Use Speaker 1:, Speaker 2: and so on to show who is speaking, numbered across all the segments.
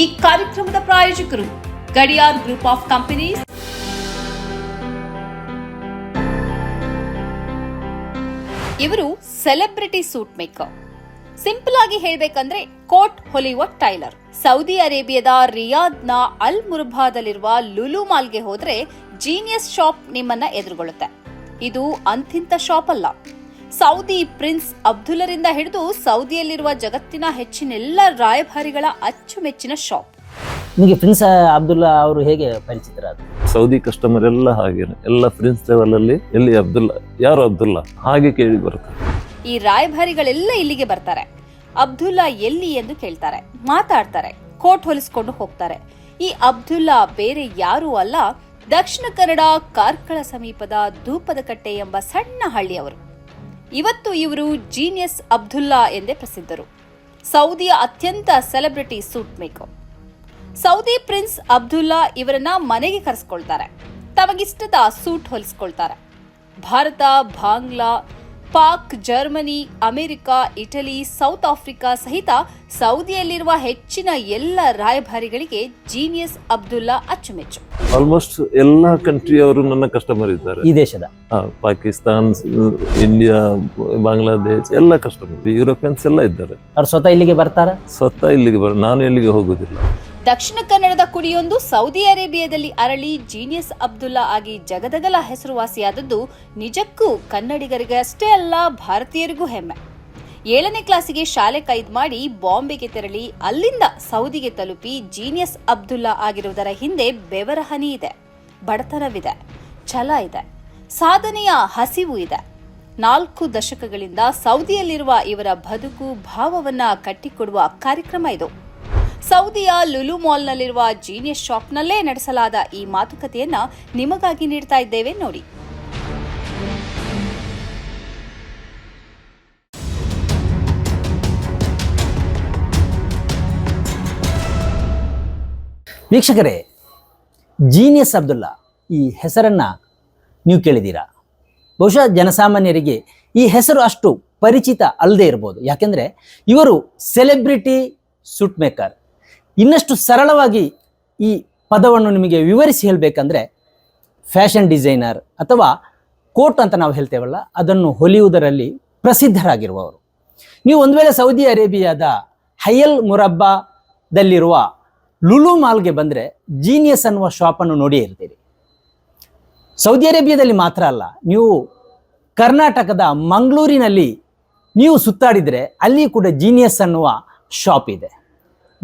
Speaker 1: ಈ ಕಾರ್ಯಕ್ರಮದ ಪ್ರಾಯೋಜಕರು ಗಡಿಯಾರ್ ಗ್ರೂಪ್ ಆಫ್ ಕಂಪನೀಸ್. ಇವರು ಸೆಲೆಬ್ರಿಟಿ ಸೂಟ್ ಮೇಕರ್. ಸಿಂಪಲ್ ಆಗಿ ಹೇಳಬೇಕಂದ್ರೆ ಕೋಟ್ ಹೊಲಿಯುವ ಟೈಲರ್. ಸೌದಿ ಅರೇಬಿಯಾದ ರಿಯಾದ್ನ ಅಲ್ ಮುರ್ಬಾದಲ್ಲಿರುವ ಲುಲು ಮಾಲ್ಗೆ ಹೋದ್ರೆ ಜೀನಿಯಸ್ ಶಾಪ್ ನಿಮ್ಮನ್ನ ಎದುರುಗೊಳ್ಳುತ್ತೆ. ಇದು ಅಂತಿಂತ ಶಾಪ್ ಅಲ್ಲ ಸೌದಿ ಪ್ರಿನ್ಸ್ ಅಬ್ದುಲ್ಲರಿಂದ ಹಿಡಿದು ಸೌದಿಯಲ್ಲಿರುವ ಜಗತ್ತಿನ ಹೆಚ್ಚಿನೆಲ್ಲ ರಾಯಭಾರಿಗಳ ಅಚ್ಚುಮೆಚ್ಚಿನ ಶಾಪ್
Speaker 2: ನಿಮಗೆ ಪ್ರಿನ್ಸ್ ಅಬ್ದುಲ್ಲಾ ಅವರು ಹೇಗೆ ಪರಿಚಿತರಾದರು?
Speaker 3: ಸೌದಿ ಕಸ್ಟಮರ್ ಎಲ್ಲ ಹಾಗೇನೆ ಎಲ್ಲ ಪ್ರಿನ್ಸ್ ಲೆವೆಲ್ ಅಲ್ಲಿ ಎಲ್ಲಿ ಅಬ್ದುಲ್ಲಾ ಯಾರು ಅಬ್ದುಲ್ಲಾ? ಹಾಗೆ ಕೇಳಿ ಬರುತ್ತೆ
Speaker 1: ಈ ರಾಯಭಾರಿಗಳೆಲ್ಲ ಇಲ್ಲಿಗೆ ಬರ್ತಾರೆ. ಅಬ್ದುಲ್ಲಾ ಎಲ್ಲಿ ಎಂದು ಕೇಳ್ತಾರೆ ಮಾತಾಡ್ತಾರೆ ಕೋಟ್ ಹೊಲಿಸ್ಕೊಂಡು ಹೋಗ್ತಾರೆ. ಈ ಅಬ್ದುಲ್ಲಾ ಬೇರೆ ಯಾರೂ ಅಲ್ಲ ದಕ್ಷಿಣ ಕನ್ನಡ ಕಾರ್ಕಳ ಸಮೀಪದ ಧೂಪದಕಟ್ಟೆ ಎಂಬ ಸಣ್ಣ ಹಳ್ಳಿಯವರು. ಇವತ್ತು ಇವರು ಜೀನಿಯಸ್ ಅಬ್ದುಲ್ಲಾ ಎಂದೇ ಪ್ರಸಿದ್ಧರು. ಸೌದಿಯ ಅತ್ಯಂತ celebrity suit maker. Saudi prince Abdullah ಇವರನ್ನ ಮನೆಗೆ ಕರೆಸ್ಕೊಳ್ತಾರೆ. ತಮಗಿಷ್ಟದ suit ಹೊಲಿಸ್ಕೊಳ್ತಾರೆ. Bharat, Bangla Pak Germany America Italy South Africa ಸಹಿತ ಸೌದಿಯಲ್ಲಿರುವ ಹೆಚ್ಚಿನ ಎಲ್ಲ ರಾಯಭಾರಿಗಳಿಗೆ ಜೀನಿಯಸ್ ಅಬ್ದುಲ್ಲಾ ಅಚ್ಚುಮೆಚ್ಚು.
Speaker 3: ಆಲ್ಮೋಸ್ಟ್ ಎಲ್ಲ ಕಂಟ್ರಿ ಅವರು ನನ್ನ ಕಸ್ಟಮರ್ ಇದ್ದಾರೆ.
Speaker 2: ಈ ದೇಶದ?
Speaker 3: ಪಾಕಿಸ್ತಾನ್ ಇಂಡಿಯಾ ಬಾಂಗ್ಲಾದೇಶ್ ಎಲ್ಲ ಕಸ್ಟಮರ್ ಯುರೋಪಿಯನ್ಸ್ ಎಲ್ಲ ಇದ್ದಾರೆ.
Speaker 2: ಅವ್ರು ಸ್ವತಃ ಇಲ್ಲಿಗೆ ಬರ್ತಾರ?
Speaker 3: ಸ್ವತಃ ಇಲ್ಲಿಗೆ ಬರ ನಾನು ಎಲ್ಲಿಗೆ ಹೋಗುದಿಲ್ಲ.
Speaker 1: ದಕ್ಷಿಣ ಕನ್ನಡದ ಕುಡಿಯೊಂದು ಸೌದಿ ಅರೇಬಿಯಾದಲ್ಲಿ ಅರಳಿ ಜೀನಿಯಸ್ ಅಬ್ದುಲ್ಲಾ ಆಗಿ ಜಗದಗಲ ಹೆಸರುವಾಸಿಯಾದದ್ದು ನಿಜಕ್ಕೂ ಕನ್ನಡಿಗರಿಗೆ ಅಷ್ಟೇ ಅಲ್ಲ, ಭಾರತೀಯರಿಗೂ ಹೆಮ್ಮೆ. ಏಳನೇ ಕ್ಲಾಸಿಗೆ ಶಾಲೆ ಕೈದ್ ಮಾಡಿ ಬಾಂಬೆಗೆ ತೆರಳಿ ಅಲ್ಲಿಂದ ಸೌದಿಗೆ ತಲುಪಿ ಜೀನಿಯಸ್ ಅಬ್ದುಲ್ಲಾ ಆಗಿರುವುದರ ಹಿಂದೆ ಬೆವರ ಹನಿ ಇದೆ, ಬಡತನವಿದೆ, ಛಲ ಇದೆ, ಸಾಧನೆಯ ಹಸಿವು ಇದೆ. ನಾಲ್ಕು ದಶಕಗಳಿಂದ ಸೌದಿಯಲ್ಲಿರುವ ಇವರ ಬದುಕು, ಭಾವವನ್ನ ಕಟ್ಟಿಕೊಡುವ ಕಾರ್ಯಕ್ರಮ ಇದು. ಸೌದಿಯ ಲುಲು ಮಾಲ್ನಲ್ಲಿರುವ ಜೀನಿಯಸ್ ಶಾಪ್ನಲ್ಲೇ ನಡೆಸಲಾದ ಈ ಮಾತುಕತೆಯನ್ನ ನಿಮಗಾಗಿ ನೀಡ್ತಾ ಇದ್ದೇವೆ. ನೋಡಿ.
Speaker 2: ವೀಕ್ಷಕರೇ, ಜೀನಿಯಸ್ ಅಬ್ದುಲ್ಲಾ, ಈ ಹೆಸರನ್ನ ನೀವು ಕೇಳಿದ್ದೀರಾ? ಬಹುಶಃ ಜನಸಾಮಾನ್ಯರಿಗೆ ಈ ಹೆಸರು ಅಷ್ಟು ಪರಿಚಿತ ಅಲ್ಲದೆ ಇರ್ಬೋದು. ಯಾಕೆಂದರೆ ಇವರು ಸೆಲೆಬ್ರಿಟಿ ಸೂಟ್ ಮೇಕರ್ ಇನ್ನಷ್ಟು ಸರಳವಾಗಿ ಈ ಪದವನ್ನು ನಿಮಗೆ ವಿವರಿಸಿ ಹೇಳಬೇಕಂದ್ರೆ ಫ್ಯಾಷನ್ ಡಿಸೈನರ್ ಅಥವಾ ಕೋಟ್ ಅಂತ ನಾವು ಹೇಳ್ತೇವಲ್ಲ, ಅದನ್ನು ಹೊಲಿಯುವುದರಲ್ಲಿ ಪ್ರಸಿದ್ಧರಾಗಿರುವವರು. ನೀವು ಒಂದು ವೇಳೆ ಸೌದಿ ಅರೇಬಿಯಾದ ಹಯಲ್ ಮುರಬ್ಬಾದಲ್ಲಿರುವ ಲುಲು ಮಾಲ್ಗೆ ಬಂದರೆ ಜೀನಿಯಸ್ ಅನ್ನುವ ಶಾಪನ್ನು ನೋಡಿಯೇ ಇರ್ತೀರಿ. ಸೌದಿ ಅರೇಬಿಯಾದಲ್ಲಿ ಮಾತ್ರ ಅಲ್ಲ, ನೀವು ಕರ್ನಾಟಕದ ಮಂಗಳೂರಿನಲ್ಲಿ ನೀವು ಸುತ್ತಾಡಿದರೆ ಅಲ್ಲಿ ಕೂಡ ಜೀನಿಯಸ್ ಅನ್ನುವ ಶಾಪ್ ಇದೆ.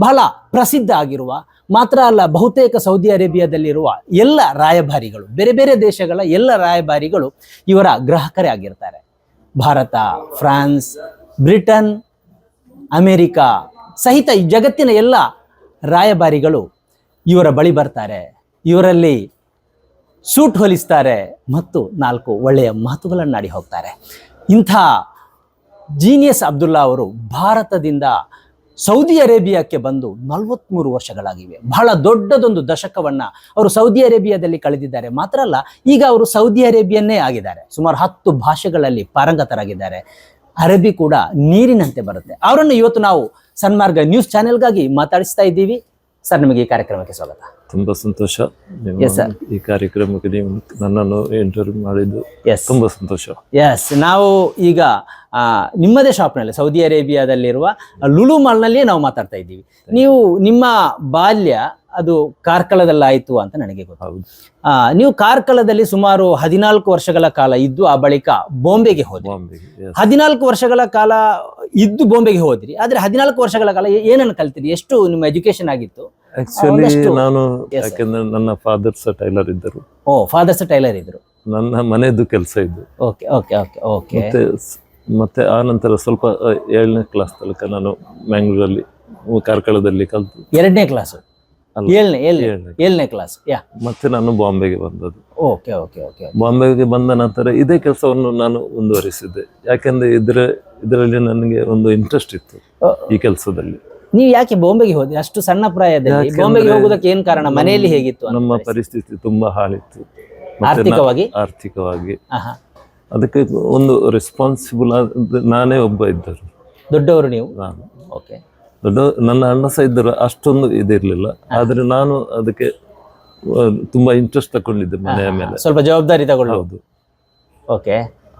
Speaker 2: ಬಹಳ ಪ್ರಸಿದ್ಧ ಆಗಿರುವ, ಮಾತ್ರ ಅಲ್ಲ ಬಹುತೇಕ ಸೌದಿ ಅರೇಬಿಯಾದಲ್ಲಿರುವ ಎಲ್ಲ ರಾಯಭಾರಿಗಳು, ಬೇರೆ ಬೇರೆ ದೇಶಗಳ ಎಲ್ಲ ರಾಯಭಾರಿಗಳು ಇವರ ಗ್ರಾಹಕರೇ ಆಗಿರ್ತಾರೆ. ಭಾರತ, ಫ್ರಾನ್ಸ್, ಬ್ರಿಟನ್, ಅಮೇರಿಕ ಸಹಿತ ಜಗತ್ತಿನ ಎಲ್ಲ ರಾಯಭಾರಿಗಳು ಇವರ ಬಳಿ ಬರ್ತಾರೆ. ಇವರಲ್ಲಿ ಸೂಟ್ ಹೊಲಿಸ್ತಾರೆ ಮತ್ತು ನಾಲ್ಕು ಒಳ್ಳೆಯ ಮಾತುಗಳನ್ನಾಡಿ ಹೋಗ್ತಾರೆ. ಇಂಥ ಜೀನಿಯಸ್ ಅಬ್ದುಲ್ಲಾ ಅವರು ಭಾರತದಿಂದ ಸೌದಿ ಅರೇಬಿಯಾಕ್ಕೆ ಬಂದು ನಲವತ್ತ್ಮೂರು ವರ್ಷಗಳಾಗಿವೆ. ಬಹಳ ದೊಡ್ಡದೊಂದು ದಶಕವನ್ನು ಅವರು ಸೌದಿ ಅರೇಬಿಯಾದಲ್ಲಿ ಕಳೆದಿದ್ದಾರೆ. ಮಾತ್ರ ಅಲ್ಲ, ಈಗ ಅವರು ಸೌದಿ ಅರೇಬಿಯನ್ನೇ ಆಗಿದ್ದಾರೆ. ಸುಮಾರು ಹತ್ತು ಭಾಷೆಗಳಲ್ಲಿ ಪಾರಂಗತರಾಗಿದ್ದಾರೆ. ಅರಬಿ ಕೂಡ ನೀರಿನಂತೆ ಬರುತ್ತೆ. ಅವರನ್ನು ಇವತ್ತು ನಾವು ಸನ್ಮಾರ್ಗ ನ್ಯೂಸ್ ಚಾನೆಲ್ಗಾಗಿ ಮಾತಾಡಿಸ್ತಾ ಇದ್ದೀವಿ. ಸರ್, ನಿಮಗೆ ಈ ಕಾರ್ಯಕ್ರಮಕ್ಕೆ ಸ್ವಾಗತ.
Speaker 3: ತುಂಬಾ ಸಂತೋಷ. ಈ ಕಾರ್ಯಕ್ರಮಕ್ಕೆ ನೀವು ನನ್ನನ್ನು ಇಂಟರ್ವ್ಯೂ ಮಾಡಿದ್ದು ತುಂಬಾ ಸಂತೋಷ.
Speaker 2: ಎಸ್ ನಾವು ಈಗ ನಿಮ್ಮದೇ ಶಾಪ್ನಲ್ಲಿ ಸೌದಿ ಅರೇಬಿಯಾದಲ್ಲಿರುವ ಲುಲು ಮಾಲ್ನಲ್ಲಿಯೇ ನಾವು ಮಾತಾಡ್ತಾ ಇದ್ದೀವಿ. ನೀವು ನಿಮ್ಮ ಬಾಲ್ಯ ಅದು ಕಾರ್ಕಳದಲ್ಲಾಯಿತು ಅಂತ ನನಗೆ ಗೊತ್ತು. ನೀವು ಕಾರ್ಕಳದಲ್ಲಿ ಸುಮಾರು ಹದಿನಾಲ್ಕು ವರ್ಷಗಳ ಕಾಲ ಇದ್ದು ಆ ಬಳಿಕ ಬಾಂಬೆಗೆ ಹೋದ್ರಿ. ಹದಿನಾಲ್ಕು ವರ್ಷಗಳ ಕಾಲ ಇದ್ದು ಬಾಂಬೆಗೆ ಹೋದ್ರಿ. ಆದ್ರೆ ಹದಿನಾಲ್ಕು ವರ್ಷಗಳ ಕಾಲ ಏನನ್ನು ಕಲ್ತಿರಿ? ಎಷ್ಟು ನಿಮ್ಮ ಎಜುಕೇಶನ್ ಆಗಿತ್ತು?
Speaker 3: ಆಕ್ಚುಲಿ ನಾನು ಯಾಕಂದ್ರೆ ನನ್ನ ಫಾದರ್ ಸಹ ಟೈಲರ್ ಇದ್ದರು.
Speaker 2: ಓ ಫಾದರ್ಸ್ ಟೈಲರ್ ಇದ್ದರು.
Speaker 3: ನನ್ನ ಮನೆಯದು ಕೆಲಸ ಇದ್ದು
Speaker 2: ಓಕೆ ಓಕೆ ಓಕೆ ಓಕೆ
Speaker 3: ಮತ್ತೆ ಮತ್ತೆ ಆ ನಂತರ ಸ್ವಲ್ಪ ಏಳನೇ ಕ್ಲಾಸ್ ತನಕ ನಾನು ಮ್ಯಾಂಗ್ಳೂರಲ್ಲಿ ಕಾರ್ಕಳದಲ್ಲಿ ಕಲಿತು.
Speaker 2: ಎರಡನೇ ಕ್ಲಾಸ್ ಏಳನೇ. ಏಳನೇ ಕ್ಲಾಸ್ ಯಾ
Speaker 3: ಮತ್ತೆ ನಾನು ಬಾಂಬೆಗೆ ಬಂದದ್ದು.
Speaker 2: ಓಕೆ ಓಕೆ ಓಕೆ
Speaker 3: ಬಾಂಬೆಗೆ ಬಂದ ನಂತರ ಇದೇ ಕೆಲಸವನ್ನು ನಾನು ಮುಂದುವರಿಸಿದ್ದೆ. ಯಾಕೆಂದ್ರೆ ಇದ್ರ ಇದರಲ್ಲಿ ನನಗೆ ಒಂದು ಇಂಟ್ರೆಸ್ಟ್ ಇತ್ತು ಈ ಕೆಲಸದಲ್ಲಿ.
Speaker 2: ನೀವು ಯಾಕೆ ಬಾಂಬೆಗೆ ಹೋದ್ರಿ? ಅಷ್ಟು ಸಣ್ಣ ಪ್ರಾಯದಲ್ಲಿ ಬಾಂಬೆಗೆ ಹೋಗುದಕ್ಕೆ ಏನ್ ಕಾರಣ? ಮನೆಯಲ್ಲಿ ಹೇಗಿತ್ತು
Speaker 3: ನಮ್ಮ
Speaker 2: ಪರಿಸ್ಥಿತಿ?
Speaker 3: ತುಂಬಾ ಹಾಳಿತ್ತು
Speaker 2: ಆರ್ಥಿಕವಾಗಿ?
Speaker 3: ಆರ್ಥಿಕವಾಗಿ. ಅದಕ್ಕೆ ಒಂದು ರೆಸ್ಪಾನ್ಸಿಬಲ್ ನಾನೇ ಒಬ್ಬ ಇದ್ದರು.
Speaker 2: ದೊಡ್ಡವರು ನೀವು? ಓಕೆ.
Speaker 3: ದೊಡ್ಡ ನನ್ನ ಅಣ್ಣ ಸಹ ಇದ್ದರು. ಅಷ್ಟೊಂದು ಇದಿರ್ಲಿಲ್ಲ. ಆದ್ರೆ ನಾನು ಅದಕ್ಕೆ ತುಂಬಾ ಇಂಟ್ರೆಸ್ಟ್ ತಗೊಂಡಿದ್ದೆ ಮನೆಯ ಮೇಲೆ.
Speaker 2: ಸ್ವಲ್ಪ ಜವಾಬ್ದಾರಿ
Speaker 3: ತಗೊಳ್ಳೋದು
Speaker 2: ಓಕೆ.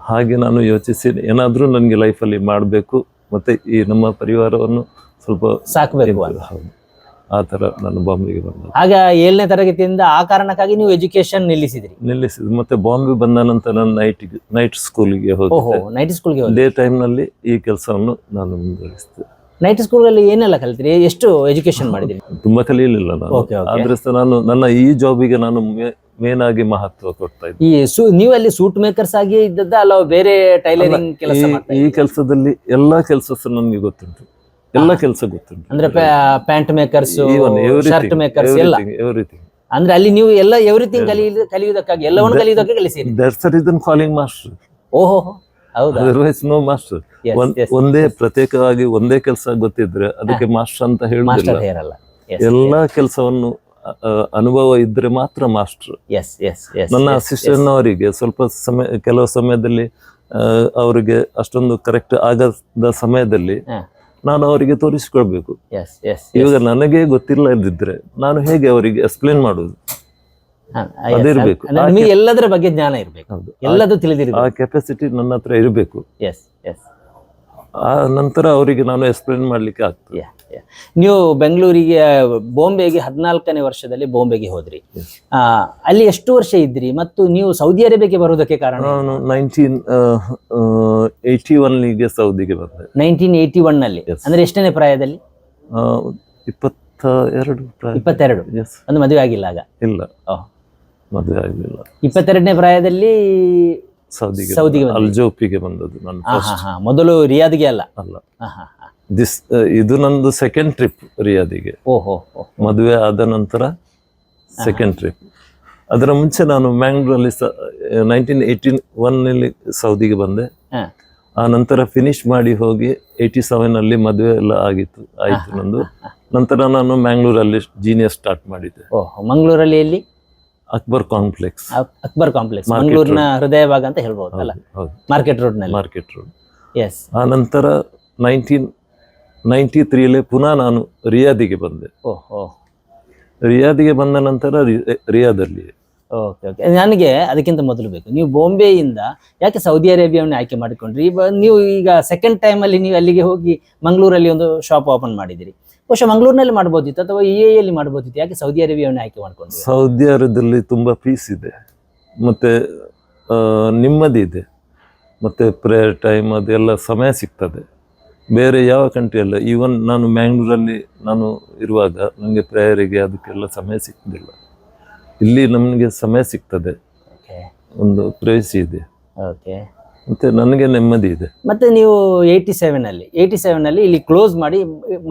Speaker 3: ಹಾಗೆ ನಾನು ಯೋಚಿಸಿ ಏನಾದ್ರೂ ನನಗೆ ಲೈಫಲ್ಲಿ ಮಾಡಬೇಕು. ಮತ್ತೆ ಈ ನಮ್ಮ ಪರಿವಾರವನ್ನು ಸ್ವಲ್ಪ
Speaker 2: ಸಾಕಬೇಕು ಅಂತ
Speaker 3: ಹೌದು. ಆ ನಾನು ಬಾಂಬೆಗೆ ಬಂದ.
Speaker 2: ಆಗ ಏಳನೇ ತರಗತಿಯಿಂದ ಆ ಕಾರಣಕ್ಕಾಗಿ ನೀವು ಎಜುಕೇಶನ್ ನಿಲ್ಲಿಸಿದ್ರಿ.
Speaker 3: ನಿಲ್ಲಿಸಿದ ಮತ್ತೆ ಬಾಂಬೆ ಬಂದ ನಂತರ ನಾನು ನೈಟ್ ನೈಟ್ ಸ್ಕೂಲಿಗೆ
Speaker 2: ಓಹೋ
Speaker 3: ಹೋಗಿ
Speaker 2: ನೈಟ್ ಸ್ಕೂಲ್ಗೆ
Speaker 3: ಡೇ ಟೈಮ್ನಲ್ಲಿ ಈ ಕೆಲಸವನ್ನು ನಾನು ಮುಂದುವರಿಸಿದೆ.
Speaker 2: ನೈಟ್ ಸ್ಕೂಲಲ್ಲಿ ಏನೆಲ್ಲ ಕಲ್ತ್ರಿ? ಎಷ್ಟು ಎಜುಕೇಶನ್ ಮಾಡಿದ್ರಿ?
Speaker 3: ತುಂಬಾ ಕಲಿಯಲಿಲ್ಲ ನಾನು.
Speaker 2: Okay, okay.
Speaker 3: ಆದ್ರೆ ಸಹ ನಾನು ನನ್ನ ಈ ಜಾಬಿಗೆ ನಾನು ಮೇನ್ ಆಗಿ ಮಹತ್ವ ಕೊಡ್ತಾ ಇದ್ದೆ.
Speaker 2: ಈ ಸು ನೀವು ಅಲ್ಲಿ ಸೂಟ್ ಮೇಕರ್ಸ್ ಆಗಿ ಇದ್ದದ್ದ ಅಲ್ಲ ಬೇರೆ ಟೈಲರಿಂಗ್ ಕೆಲಸ
Speaker 3: ಈ-
Speaker 2: ಮಾಡ್ತಾ
Speaker 3: ಈ ಕೆಲಸದಲ್ಲಿ ಎಲ್ಲಾ ಕೆಲಸ ನನಗೆ ಗೊತ್ತುಂಟು. ಎಲ್ಲ ಕೆಲಸ ಗೊತ್ತುಂಟು.
Speaker 2: ಅಂದ್ರೆ ಪ್ಯಾಂಟ್ ಮೇಕರ್ಸ್ ಶರ್ಟ್ ಮೇಕರ್ಸ್ ಎಲ್ಲ.
Speaker 3: ಎವ್ರಿಥಿಂಗ್.
Speaker 2: ಅಂದ್ರೆ ಅಲ್ಲಿ ನೀವು ಎಲ್ಲ ಎವ್ರಿಥಿಂಗ್ ಕಲಿಯುವುದು ಕಲಿಯುವುದಕ್ಕಾಗಿ ಎಲ್ಲವನ್ನು ಕಲಿಯುವುದಕ್ಕೆ ಕಲಿಸಿರಿ.
Speaker 3: That's reason calling master.
Speaker 2: ಓಹೋ ಹೌದು?
Speaker 3: ಅದರ್ವೈಸ್ ನೋ
Speaker 2: ಮಾಸ್ಟರ್
Speaker 3: ಒಂದ್- ಪ್ರತ್ಯೇಕವಾಗಿ ಒಂದೇ ಕೆಲಸ ಗೊತ್ತಿದ್ರೆ ಅದಕ್ಕೆ ಮಾಸ್ಟರ್ ಅಂತ ಹೇಳುದಿಲ್ಲ.
Speaker 2: ಮಾಸ್ಟರ್
Speaker 3: ಎಲ್ಲಾ ಕೆಲಸವನ್ನು ಅನುಭವ ಇದ್ರೆ ಮಾತ್ರ ಮಾಸ್ಟರ್ ನನ್ನ ಅಸಿಸ್ಟೆಂಟ್ ಅವರಿಗೆ ಸ್ವಲ್ಪ ಸಮಯ ಕೆಲವು ಸಮಯದಲ್ಲಿ ಅವರಿಗೆ ಅಷ್ಟೊಂದು ಕರೆಕ್ಟ್ ಆಗದ ಸಮಯದಲ್ಲಿ. ನಾನು ಅವರಿಗೆ ತೋರಿಸಿಕೊಳ್ಬೇಕು. ಇವಾಗ ನನಗೆ ಗೊತ್ತಿಲ್ಲದಿದ್ರೆ ನಾನು ಹೇಗೆ ಅವರಿಗೆ ಎಕ್ಸ್ಪ್ಲೇನ್ ಮಾಡುದು? ಅದಿರ್ಬೇಕು.
Speaker 2: ಎಲ್ಲದರ ಬಗ್ಗೆ ಜ್ಞಾನ ಇರಬೇಕು.
Speaker 3: ಎಲ್ಲದೂ
Speaker 2: ಎಲ್ಲದೂ
Speaker 3: ಆ ಕೆಪಾಸಿಟಿ ನನ್ನ ಹತ್ರ ಇರಬೇಕು.
Speaker 2: ಎಸ್ ಎಸ್
Speaker 3: ಆ ನಂತರ ಅವರಿಗೆ ನಾನು ಎಕ್ಸ್ಪ್ಲೇನ್ ಮಾಡ್ಲಿಕ್ಕೆ ಆಗ್ತದೆ.
Speaker 2: ನೀವು ಬೆಂಗಳೂರಿಗೆ ಬಾಂಬೆಗೆ ಹದಿನಾಲ್ಕನೇ ವರ್ಷದಲ್ಲಿ ಬಾಂಬೆಗೆ ಹೋದ್ರಿ. ಆ, ಅಲ್ಲಿ ಎಷ್ಟು ವರ್ಷ ಇದ್ರಿ ಮತ್ತು ನೀವು ಸೌದಿ ಅರೇಬಿಯಾಗೆ ಬರೋದಕ್ಕೆ ಕಾರಣ
Speaker 3: ನಾನು ನೈನ್ಟೀನ್ ಏಯ್ಟಿ ಒನ್ಗೆ ಸೌದಿಗೆ ಬಂದೆ.
Speaker 2: ನೈನ್ಟೀನ್ ಏಯ್ಟಿ ಒನ್ ಅಂದರೆ ಎಷ್ಟನೇ ಪ್ರಾಯದಲ್ಲಿ?
Speaker 3: ಇಪ್ಪತ್ತ ಎರಡು
Speaker 2: ಇಪ್ಪತ್ತೆರಡು? ಒಂದು ಮದುವೆ ಆಗಿಲ್ಲ ಆಗ?
Speaker 3: ಇಲ್ಲ. ಮದುವೆ ಆಗಿಲ್ಲ.
Speaker 2: ಇಪ್ಪತ್ತೆರಡನೇ ಪ್ರಾಯದಲ್ಲಿ
Speaker 3: ಸೌದಿಗೆ
Speaker 2: ಸೌದಿಗೆ ಅಲ್
Speaker 3: ಜೋಪಿಗೆ ಬಂದದ್ದು ನಾನು
Speaker 2: ಮೊದಲು ರಿಯಾದಿಗೆ ಅಲ್ಲ?
Speaker 3: ಅಲ್ಲ. ದಿಸ್ ಇದು ನಂದು ಸೆಕೆಂಡ್ ಟ್ರಿಪ್ ರಿಯಾದಿಗೆ.
Speaker 2: ಓಹೋ
Speaker 3: ಮದುವೆ ಆದ ನಂತರ ಸೆಕೆಂಡ್ ಟ್ರಿಪ್ ಅದರ ಮುಂಚೆ ನಾನು ಮ್ಯಾಂಗ್ಳೂರಲ್ಲಿ ನೈನ್ಟೀನ್ ಏಯ್ಟೀನ್ ಒನ್ನಲ್ಲಿ ಸೌದಿಗೆ ಬಂದೆ. ಆ ನಂತರ ಫಿನಿಶ್ ಮಾಡಿ ಹೋಗಿ ಏಯ್ಟಿ ಸೆವೆನ್ ಅಲ್ಲಿ ಮದುವೆ ಎಲ್ಲ ಆಗಿತ್ತು ಆಯಿತು ನಂದು. ನಂತರ ನಾನು ಮ್ಯಾಂಗ್ಳೂರಲ್ಲಿ ಜೀನಿಯಸ್ ಸ್ಟಾರ್ಟ್ ಮಾಡಿದ್ದೆ.
Speaker 2: ಓಹ್ ಮಂಗಳೂರಲ್ಲಿ ಎಲ್ಲಿ?
Speaker 3: ಅಕ್ಬರ್ ಕಾಂಪ್ಲೆಕ್ಸ್
Speaker 2: ಅಕ್ಬರ್ ಕಾಂಪ್ಲೆಕ್ಸ್ ಮಂಗಳೂರಿನ ಹೃದಯ ಭಾಗ ಅಂತ ಹೇಳ್ಬೋದು ಅಲ್ಲ? ಮಾರ್ಕೆಟ್ ರೋಡ್ನಲ್ಲಿ.
Speaker 3: ಮಾರ್ಕೆಟ್ ರೋಡ್
Speaker 2: ಎಸ್
Speaker 3: ಆ ನಂತರ ನೈನ್ಟೀನ್ ನೈಂಟಿ ತ್ರೀಯಲ್ಲಿ ಪುನಃ ನಾನು ರಿಯಾದಿಗೆ ಬಂದೆ. ರಿಯಾದಿಗೆ ಬಂದ ನಂತರ ರಿಯಾದಲ್ಲಿ
Speaker 2: ಓಕೆ ಓಕೆ ನನಗೆ ಅದಕ್ಕಿಂತ ಮೊದಲು ಬೇಕು. ನೀವು ಬಾಂಬೆಯಿಂದ ಯಾಕೆ ಸೌದಿ ಅರೇಬಿಯಾವನ್ನು ಆಯ್ಕೆ ಮಾಡಿಕೊಂಡ್ರಿ? ನೀವು ಈಗ ಸೆಕೆಂಡ್ ಟೈಮಲ್ಲಿ ನೀವು ಅಲ್ಲಿಗೆ ಹೋಗಿ ಮಂಗಳೂರಲ್ಲಿ ಒಂದು ಶಾಪ್ ಓಪನ್ ಮಾಡಿದಿರಿ ಬಹುಶಃ ಮಂಗಳೂರಿನಲ್ಲಿ ಮಾಡ್ಬೋದಿತ್ತು ಅಥವಾ ಇ ಎಲ್ಲಿ ಮಾಡ್ಬೋದಿತ್ತು. ಯಾಕೆ ಸೌದಿ ಅರೇಬಿಯಾವನ್ನು ಆಯ್ಕೆ ಮಾಡ್ಕೊಂಡ್ರಿ?
Speaker 3: ಸೌದಿ ಅರೇಬಿಯಾದಲ್ಲಿ ತುಂಬಾ ಪೀಸ್ ಇದೆ. ಮತ್ತೆ ನೆಮ್ಮದಿ ಇದೆ. ಮತ್ತೆ ಪ್ರೇಯರ್ ಟೈಮ್ ಅದೆಲ್ಲ ಸಮಯ ಸಿಗ್ತದೆ. ಬೇರೆ ಯಾವ ಕಂಟ್ರಿಯಲ್ಲ ಈವನ್ ನಾನು ಮ್ಯಾಂಗ್ಳೂರಲ್ಲಿ ನಾನು ಇರುವಾಗ ನನಗೆ ಪ್ರೇಯರಿಗೆ ಅದಕ್ಕೆಲ್ಲ ಸಮಯ ಸಿಗ್ತಿಲ್ಲ. ಇಲ್ಲಿ ನಮಗೆ ಸಮಯ ಸಿಗ್ತದೆ. ಒಂದು ಪ್ರವೇಶ ಇದೆ.
Speaker 2: ಓಕೆ
Speaker 3: ಮತ್ತೆ ನನಗೆ ನೆಮ್ಮದಿ ಇದೆ.
Speaker 2: ಮತ್ತೆ ನೀವು ಏಯ್ಟಿ ಸೆವೆನ್ ಅಲ್ಲಿ ಏಯ್ಟಿ ಸೆವೆನ್ ಅಲ್ಲಿ ಇಲ್ಲಿ ಕ್ಲೋಸ್ ಮಾಡಿ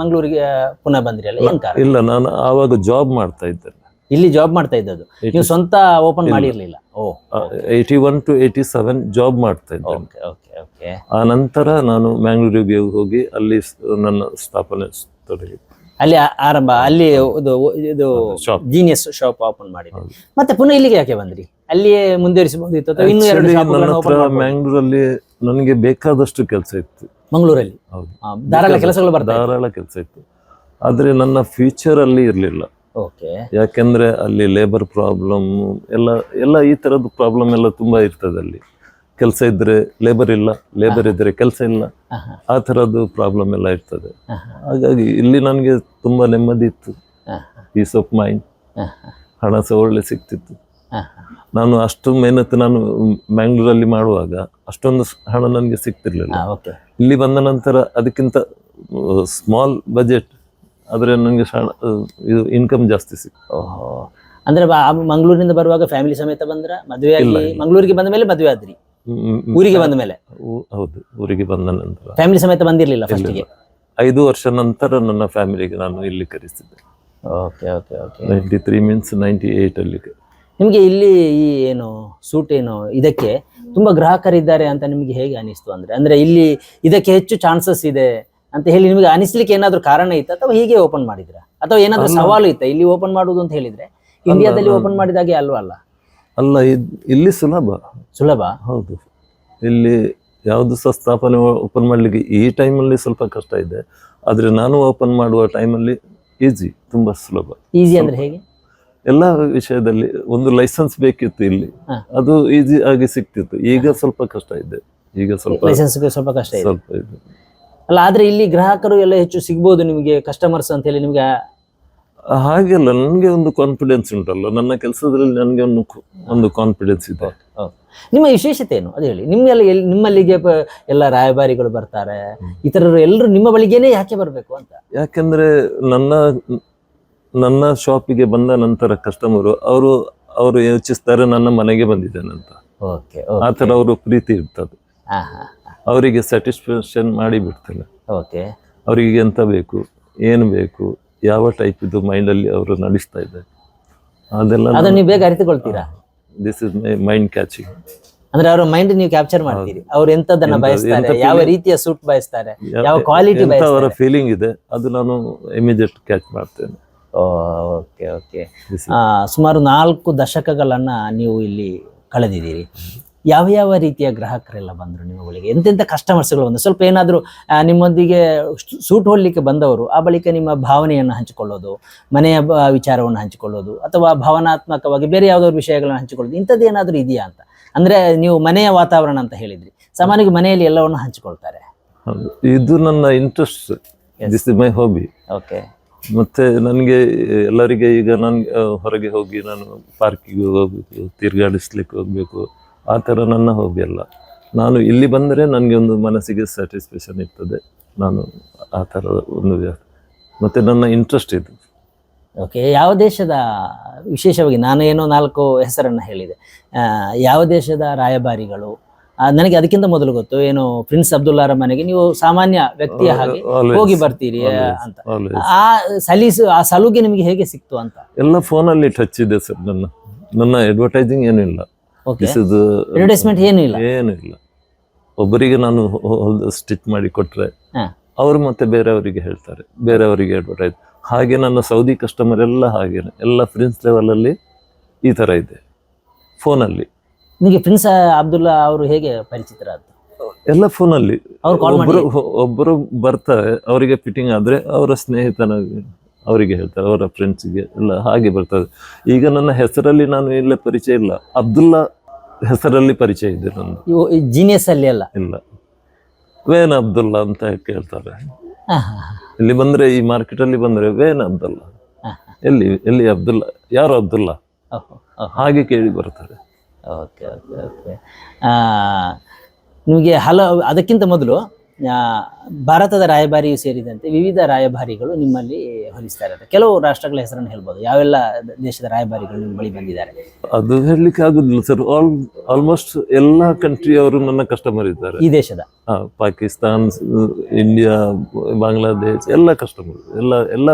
Speaker 2: ಮಂಗಳೂರಿಗೆ ಪುನಃ ಬಂದ್ರಿ ಅಲ್ಲ? ಏನ್ ಕಾರಣ
Speaker 3: ಇಲ್ಲ ನಾನು ಆವಾಗ ಜಾಬ್ ಮಾಡ್ತಾ ಇದ್ದೆ
Speaker 2: ಇಲ್ಲಿ ಜಾಬ್ ಮಾಡ್ತಾ ಇದ್ದದ್ದು? ನೀವು ಸ್ವಂತ ಓಪನ್ ಮಾಡಿರ್ಲಿಲ್ಲ? ಓ
Speaker 3: eighty one to eighty seven job ಮಾಡ್ತಾ ಇದ್ದೆ
Speaker 2: ಓಕೆ ಓಕೆ ಓಕೆ
Speaker 3: ಆ ನಂತರ ನಾನು ಮ್ಯಾಂಗ್ಳೂರಿಗೆ ಹೋಗಿ ಅಲ್ಲಿ ನನ್ನ ಸ್ಥಾಪನೆ ಸ್- ತೊಡಗಿ
Speaker 2: ಅಲ್ಲಿ ಆ- ಆರಂಭ ಅಲ್ಲಿ ಇದು ಇದು
Speaker 3: ಶಾಪ್
Speaker 2: ಜೀನಿಯಸ್ ಶಾಪ್ ಓಪನ್ ಮಾಡಿದ್ರಿ ಮತ್ತೆ ಪುನಃ ಇಲ್ಲಿಗೆ ಯಾಕೆ ಬಂದ್ರಿ? ಅಲ್ಲಿಯೇ ಮುಂದುವರಿಸಬಹುದಿತ್ತು ಅಥವಾ ಇನ್ನೂ ಎರಡು
Speaker 3: ನನ್ನ
Speaker 2: ಶಾಪ್ಗಳನ್ನು
Speaker 3: ಹತ್ರ
Speaker 2: ಓಪನ್ ಮಾಡ್ಬೋದು
Speaker 3: ಮ್ಯಾಂಗ್ಳೂರಲ್ಲಿ ನನಗೆ ಬೇಕಾದಷ್ಟು ಕೆಲಸ ಇತ್ತು.
Speaker 2: ಮಂಗಳೂರಲ್ಲಿ?
Speaker 3: ಹೌದು.
Speaker 2: ಆ, ಧಾರಾಳ ಕೆಲಸಗಳು ಬರ್ತವೆ
Speaker 3: ಧಾರಾಳ ಕೆಲಸ ಇತ್ತು. ಆದ್ರೆ ನನ್ನ ಫ್ಯೂಚರ್ ಅಲ್ಲಿ ಇರ್ಲಿಲ್ಲ.
Speaker 2: ಓಕೆ
Speaker 3: ಯಾಕೆಂದ್ರೆ ಅಲ್ಲಿ ಲೇಬರ್ ಪ್ರಾಬ್ಲಮ್ ಎಲ್ಲ ಎಲ್ಲ ಈ ತರದ ಪ್ರಾಬ್ಲಮ್ ಎಲ್ಲ ತುಂಬಾ ಇರ್ತದೆ ಅಲ್ಲಿ. ಕೆಲಸ ಇದ್ರೆ ಲೇಬರ್ ಇಲ್ಲ ಲೇಬರ್ ಇದ್ರೆ ಕೆಲಸ ಇಲ್ಲ. ಆ ತರದ್ದು ಪ್ರಾಬ್ಲಮ್ ಎಲ್ಲ ಇರ್ತದೆ. ಹಾಗಾಗಿ ಇಲ್ಲಿ ನನಗೆ ತುಂಬಾ ನೆಮ್ಮದಿ ಇತ್ತು. ಪೀಸ್ ಆಫ್ ಮೈಂಡ್ ಹಣ ಸಹ ಒಳ್ಳೆ ಸಿಗ್ತಿತ್ತು ನಾನು ಅಷ್ಟು ಮೆಹನತ್ತು ನಾನು ಮ್ಯಾಂಗ್ಳೂರಲ್ಲಿ ಮಾಡುವಾಗ ಅಷ್ಟೊಂದು ಹಣ ನನಗೆ ಸಿಗ್ತಿರ್ಲಿಲ್ಲ ಇಲ್ಲಿ ಬಂದ ನಂತರ ಅದಕ್ಕಿಂತ ಸ್ಮಾಲ್ ಬಜೆಟ್ ಆದರೆ ನನಗೆ ಇದು ಇನ್ಕಮ್ ಜಾಸ್ತಿ ಸಿಕ್ತು.
Speaker 2: ಅಂದ್ರೆ ಮಂಗಳೂರಿನಿಂದ ಬರುವಾಗ ಫ್ಯಾಮಿಲಿ ಸಮೇತ ಬಂದ್ರ? ಮದುವೆ ಆಗಿ. ಮಂಗಳೂರಿಗೆ ಬಂದ ಮೇಲೆ ಮದುವೆ ಆದ್ರಿ. ಊರಿಗೆ ಬಂದ ಮೇಲೆ?
Speaker 3: ಹೌದು ಊರಿಗೆ ಬಂದ ನಂತರ.
Speaker 2: ಫ್ಯಾಮಿಲಿ ಸಮೇತ ಬಂದಿರಲಿಲ್ಲ ಫಸ್ಟಿಗೆ
Speaker 3: ಐದು ವರ್ಷ ನಂತರ ನನ್ನ ಫ್ಯಾಮಿಲಿಗೆ ನಾನು ಇಲ್ಲಿ ಕರೆಸಿದ್ದೆ.
Speaker 2: Okay okay okay
Speaker 3: ninety three means ninety
Speaker 2: ನಿಮಗೆ ಇಲ್ಲಿ ಈ ಏನು ಸೂಟ್ ಏನು ಇದಕ್ಕೆ ತುಂಬಾ ಗ್ರಾಹಕರಿದ್ದಾರೆ ಅಂತ ನಿಮಗೆ ಹೇಗೆ ಅನಿಸ್ತು ಅಂದ್ರೆ? ಅಂದ್ರೆ ಇಲ್ಲಿ ಇದಕ್ಕೆ ಹೆಚ್ಚು ಚಾನ್ಸಸ್ ಇದೆ ಅಂತ ಹೇಳಿ ನಿಮಗೆ ಅನಿಸ್ಲಿಕ್ಕೆ ಏನಾದ್ರೂ ಕಾರಣ ಇತ್ತು? ಅಥವಾ ಹೀಗೆ ಓಪನ್ ಮಾಡಿದ್ರ? ಅಥವಾ ಏನಾದ್ರೂ ಸವಾಲು ಇತ್ತ? ಇಲ್ಲಿ ಓಪನ್ ಮಾಡುವುದು ಅಂತ ಹೇಳಿದ್ರೆ ಇಂಡಿಯಾದಲ್ಲಿ ಓಪನ್ ಮಾಡಿದಾಗೆ ಅಲ್ವಾ ಅಲ್ಲ?
Speaker 3: ಅಲ್ಲ ಇಲ್ಲಿ ಸುಲಭ.
Speaker 2: ಸುಲಭ?
Speaker 3: ಹೌದು. ಇಲ್ಲಿ ಯಾವುದು ಸಹ ಸ್ಥಾಪನೆ ಓಪನ್ ಮಾಡಲಿಕ್ಕೆ ಈ ಟೈಮಲ್ಲಿ ಸ್ವಲ್ಪ ಕಷ್ಟ ಇದೆ. ಆದ್ರೆ ನಾನು ಓಪನ್ ಮಾಡುವ ಟೈಮಲ್ಲಿ ಈಸಿ ತುಂಬಾ ಸುಲಭ.
Speaker 2: ಈಸಿ ಅಂದ್ರೆ ಹೇಗೆ?
Speaker 3: ಎಲ್ಲ ವಿಷಯದಲ್ಲಿ ಒಂದು ಲೈಸೆನ್ಸ್ ಬೇಕಿತ್ತು ಇಲ್ಲಿ. ಅದು ಈಸಿ ಆಗಿ ಸಿಕ್ತಿತ್ತು. ಈಗ ಸ್ವಲ್ಪ ಕಷ್ಟ ಇದೆ. ಈಗ ಸ್ವಲ್ಪ
Speaker 2: ಲೈಸೆನ್ಸ್ ಸ್ವಲ್ಪ ಕಷ್ಟ ಇದೆ.
Speaker 3: ಸ್ವಲ್ಪ ಇದೆ.
Speaker 2: ಅಲ್ಲ ಆದ್ರೆ ಇಲ್ಲಿ ಗ್ರಾಹಕರು ಎಲ್ಲ ಹೆಚ್ಚು ಸಿಗ್ಬೋದು ನಿಮಗೆ ಕಸ್ಟಮರ್ಸ್ ಅಂತ ಹೇಳಿ ನಿಮ್ಗೆ
Speaker 3: ಹಾಗೆಲ್ಲ ನನಗೆ ಒಂದು ಕಾನ್ಫಿಡೆನ್ಸ್ ಉಂಟಲ್ಲ ನನ್ನ ಕೆಲಸದಲ್ಲಿ ನನಗೆ ಒಂದು ಒಂದು ಕಾನ್ಫಿಡೆನ್ಸ್ ಇದೆ.
Speaker 2: ನಿಮ್ಮ ವಿಶೇಷತೆ ಏನು? ಅದು ಹೇಳಿ. ನಿಮ್ಮೆಲ್ಲ ಎಲ್- ನಿಮ್ಮಲ್ಲಿಗೆ ಎಲ್ಲ ರಾಯಭಾರಿಗಳು ಬರ್ತಾರೆ. ಇತರರು ಎಲ್ಲರೂ ನಿಮ್ಮ ಬಳಿಗೇನೆ ಯಾಕೆ ಬರಬೇಕು ಅಂತ?
Speaker 3: ಯಾಕೆಂದ್ರೆ ನನ್ನ ನನ್ನ ಶಾಪಿಗೆ ಬಂದ ನಂತರ ಕಸ್ಟಮರು ಅವರು ಅವರು ಯೋಚಿಸ್ತಾರೆ ನನ್ನ ಮನೆಗೆ ಬಂದಿದ್ದೇನೆ ಅಂತ.
Speaker 2: ಓಕೆ
Speaker 3: ಆ ಥರ ಅವರು ಪ್ರೀತಿ ಇರ್ತದೆ. ಅವರಿಗೆ ಸ್ಯಾಟಿಸ್ಫ್ಯಾಕ್ಷನ್ ಮಾಡಿ ಬಿಡ್ತಾರೆ
Speaker 2: ಓಕೆ.
Speaker 3: ಅವರಿಗೆ ಎಂತ ಬೇಕು ಏನು ಬೇಕು ಯಾವ ಟೈಪ್ ಇದು ಮೈಂಡಲ್ಲಿ ಅವರು ನಡೆಸ್ತಾ ಇದ್ದಾರೆ. ಅದೆಲ್ಲ
Speaker 2: ಅದನ್ನ ನೀವು ಬೇಗ ಅರಿತುಕೊಳ್ತೀರಾ?
Speaker 3: This is my mind catching
Speaker 2: ಅಂದ್ರೆ ಅವರ ಮೈಂಡ್ ನೀವು ಕ್ಯಾಪ್ಚರ್ ಮಾಡ್ತೀರಿ. ಅವ್ರು ಎಂತದನ್ನ
Speaker 3: ಎಂತ-
Speaker 2: ಬಯಸ್ತಾರೆ ಯಾವ ರೀತಿಯ ಸೂಟ್ ಬಯಸ್ತಾರೆ ಯಾವ ಕ್ವಾಲಿಟಿ
Speaker 3: ಅವರ ಫೀಲಿಂಗ್ ಇದೆ ಅದು ನಾನು ಇಮಿಡಿಯೇಟ್ ಕ್ಯಾಚ್ ಮಾಡ್ತೇನೆ.
Speaker 2: ಓಕೆ ಓಕೆ ಸುಮಾರು ನಾಲ್ಕು ದಶಕಗಳನ್ನ ನೀವು ಇಲ್ಲಿ ಕಳೆದಿದ್ದೀರಿ. ಯಾವ ಯಾವ ರೀತಿಯ ಗ್ರಾಹಕರೆಲ್ಲ ಬಂದರು ನಿಮ್ಮ ಬಳಿಗೆ ಎಂತೆಂಥ ಕಸ್ಟಮರ್ಸ್ಗಳು ಬಂದರು? ಸ್ವಲ್ಪ ಏನಾದರೂ ನಿಮ್ಮೊಂದಿಗೆ ಸೂಟ್ ಹೊಡಲಿಕ್ಕೆ ಬಂದವರು ಆ ಬಳಿಕ ನಿಮ್ಮ ಭಾವನೆಯನ್ನು ಹಂಚಿಕೊಳ್ಳೋದು ಮನೆಯ ವಿಚಾರವನ್ನು ಹಂಚಿಕೊಳ್ಳೋದು ಅಥವಾ ಭಾವನಾತ್ಮಕವಾಗಿ ಬೇರೆ ಯಾವುದಾದ್ರು ವಿಷಯಗಳನ್ನು ಹಂಚಿಕೊಳ್ಳೋದು ಇಂಥದ್ದು ಏನಾದರೂ ಇದೆಯಾ ಅಂತ? ಅಂದರೆ ನೀವು ಮನೆಯ ವಾತಾವರಣ ಅಂತ ಹೇಳಿದ್ರಿ. ಸಾಮಾನ್ಯವಾಗಿ ಮನೆಯಲ್ಲಿ ಎಲ್ಲವನ್ನು ಹಂಚಿಕೊಳ್ತಾರೆ.
Speaker 3: ಇದು ನನ್ನ interest this is my hobby
Speaker 2: okay
Speaker 3: ಮತ್ತೆ ನನಗೆ ಎಲ್ಲರಿಗೆ ಈಗ ನಾನು ಹೊರಗೆ ಹೋಗಿ ನಾನು ಪಾರ್ಕಿಗೆ ಹೋಗಬೇಕು ತಿರುಗಾಡಿಸ್ಲಿಕ್ಕೆ ಹೋಗ್ಬೇಕು. ಆ ಥರ ನನ್ನ ಹಾಬಿ ಅಲ್ಲ. ನಾನು ಇಲ್ಲಿ ಬಂದರೆ ನನಗೆ ಒಂದು ಮನಸ್ಸಿಗೆ ಸ್ಯಾಟಿಸ್ಫ್ಯಾಕ್ಷನ್ ಇರ್ತದೆ. ನಾನು ಆ ಥರ ಒಂದು ಮತ್ತು ನನ್ನ ಇಂಟ್ರೆಸ್ಟ್ ಇದು.
Speaker 2: ಓಕೆ ಯಾವ ದೇಶದ ವಿಶೇಷವಾಗಿ ನಾನು ಏನೋ ನಾಲ್ಕು ಹೆಸರನ್ನು ಹೇಳಿದೆ. ಯಾವ ದೇಶದ ರಾಯಭಾರಿಗಳು? ನನಗೆ ಅದಕ್ಕಿಂತ ಮೊದಲು ಗೊತ್ತು ಏನು ಪ್ರಿನ್ಸ್ ಅಬ್ದುಲ್ಲಾರ ಮನೆಗೆ ನೀವು ಸಾಮಾನ್ಯ ವ್ಯಕ್ತಿಯ ಹಾಗೆ ಹೋಗಿ ಬರ್ತೀರಿ ಅಂತ. ಆ ಸಲೀಸು ಆ ಸಲುಗೆ ನಿಮಗೆ ಹೇಗೆ ಸಿಕ್ತು ಅಂತ?
Speaker 3: ಎಲ್ಲ ಫೋನಲ್ಲಿ ಟಚ್ ಇದೆ ಸರ್ ನನ್ನ. ನನ್ನ ಅಡ್ವರ್ಟೈಸಿಂಗ್ ಏನಿಲ್ಲ ಇಸ್
Speaker 2: ಅಡ್ವರ್ಟೈಸ್ಮೆಂಟ್ ಏನೂ ಇಲ್ಲ?
Speaker 3: ಏನು ಇಲ್ಲ. ಒಬ್ಬರಿಗೆ ನಾನು ಸ್ಟಿಚ್ ಮಾಡಿ ಕೊಟ್ರೆ. ಅವರು ಮತ್ತೆ ಬೇರೆಯವರಿಗೆ ಹೇಳ್ತಾರೆ. ಬೇರೆಯವರಿಗೆ ಅಡ್ವರ್ಟೈಸ್ ಹಾಗೆ ನನ್ನ ಸೌದಿ ಕಸ್ಟಮರ್ ಎಲ್ಲ ಹಾಗೇನೆ ಎಲ್ಲ ಪ್ರಿನ್ಸ್ ಲೆವೆಲ್ ಅಲ್ಲಿ ಈ ತರ ಇದೆ. ಫೋನಲ್ಲಿ.
Speaker 2: ನಿಮಗೆ ಪ್ರಿನ್ಸ್ ಅಬ್ದುಲ್ಲಾ ಅವರು ಹೇಗೆ ಪರಿಚಿತರಾದ್ರು?
Speaker 3: ಎಲ್ಲ ಫೋನಲ್ಲಿ. ಒಬ್ಬರು ಒಬ್ಬರು ಬರ್ತಾರೆ ಅವರಿಗೆ ಫಿಟ್ಟಿಂಗ್ ಆದ್ರೆ ಅವರ ಸ್ನೇಹಿತನ ಅವರಿಗೆ ಹೇಳ್ತಾರೆ ಅವರ ಫ್ರೆಂಡ್ಸ್ಗೆ ಎಲ್ಲ ಹಾಗೆ ಬರ್ತದೆ. ಈಗ ನನ್ನ ಹೆಸರಲ್ಲಿ ನಾನು ಇಲ್ಲೇ ಪರಿಚಯ ಇಲ್ಲ. ಅಬ್ದುಲ್ಲಾ ಹೆಸರಲ್ಲಿ ಪರಿಚಯ ಇದೆ ನಂದು.
Speaker 2: ಇವು ಜೀನಿಯಸ್ ಅಲ್ಲಿ ಅಲ್ಲ?
Speaker 3: ಇಲ್ಲ. ವೇನ್ ಅಬ್ದುಲ್ಲಾ ಅಂತ ಕೇಳ್ತಾರೆ. ಇಲ್ಲಿ ಬಂದ್ರೆ ಈ ಮಾರ್ಕೆಟ್ ಅಲ್ಲಿ ಬಂದ್ರೆ ವೇನ್ ಅಬ್ದುಲ್ಲಾ. ಎಲ್ಲಿ ಎಲ್ಲಿ ಅಬ್ದುಲ್ಲಾ? ಯಾರು ಅಬ್ದುಲ್ಲಾ. ಹಾಗೆ ಕೇಳಿ ಬರ್ತಾರೆ
Speaker 2: ಓಕೆ ಓಕೆ ಓಕೆ. ನಿಮಗೆ ಹಲವು ಅದಕ್ಕಿಂತ ಮೊದಲು ಭಾರತದ ರಾಯಭಾರಿಯು ಸೇರಿದಂತೆ ವಿವಿಧ ರಾಯಭಾರಿಗಳು ನಿಮ್ಮಲ್ಲಿ ಹೊಲಿಸ್ತಾ ಇದ್ದಾರೆ. ಕೆಲವು ರಾಷ್ಟ್ರಗಳ ಹೆಸರನ್ನು ಹೇಳ್ಬೋದು. ಯಾವೆಲ್ಲ ದೇಶದ ರಾಯಭಾರಿಗಳು ನಿಮ್ಮ ಬಳಿ ಬಂದಿದ್ದಾರೆ?
Speaker 3: ಅದು ಹೇಳಲಿಕ್ಕೆ ಆಗುದಿಲ್ಲ ಸರ್ ಆಲ್ ಆಲ್ಮೋಸ್ಟ್ ಎಲ್ಲ ಕಂಟ್ರಿ ಅವರು ನನ್ನ ಕಸ್ಟಮರ್ ಇದ್ದಾರೆ.
Speaker 2: ಈ ದೇಶದ?
Speaker 3: ಪಾಕಿಸ್ತಾನ್ ಇಂಡಿಯಾ ಬಾಂಗ್ಲಾದೇಶ್ ಎಲ್ಲ ಕಸ್ಟಮರ್ ಎಲ್ಲ ಎಲ್ಲ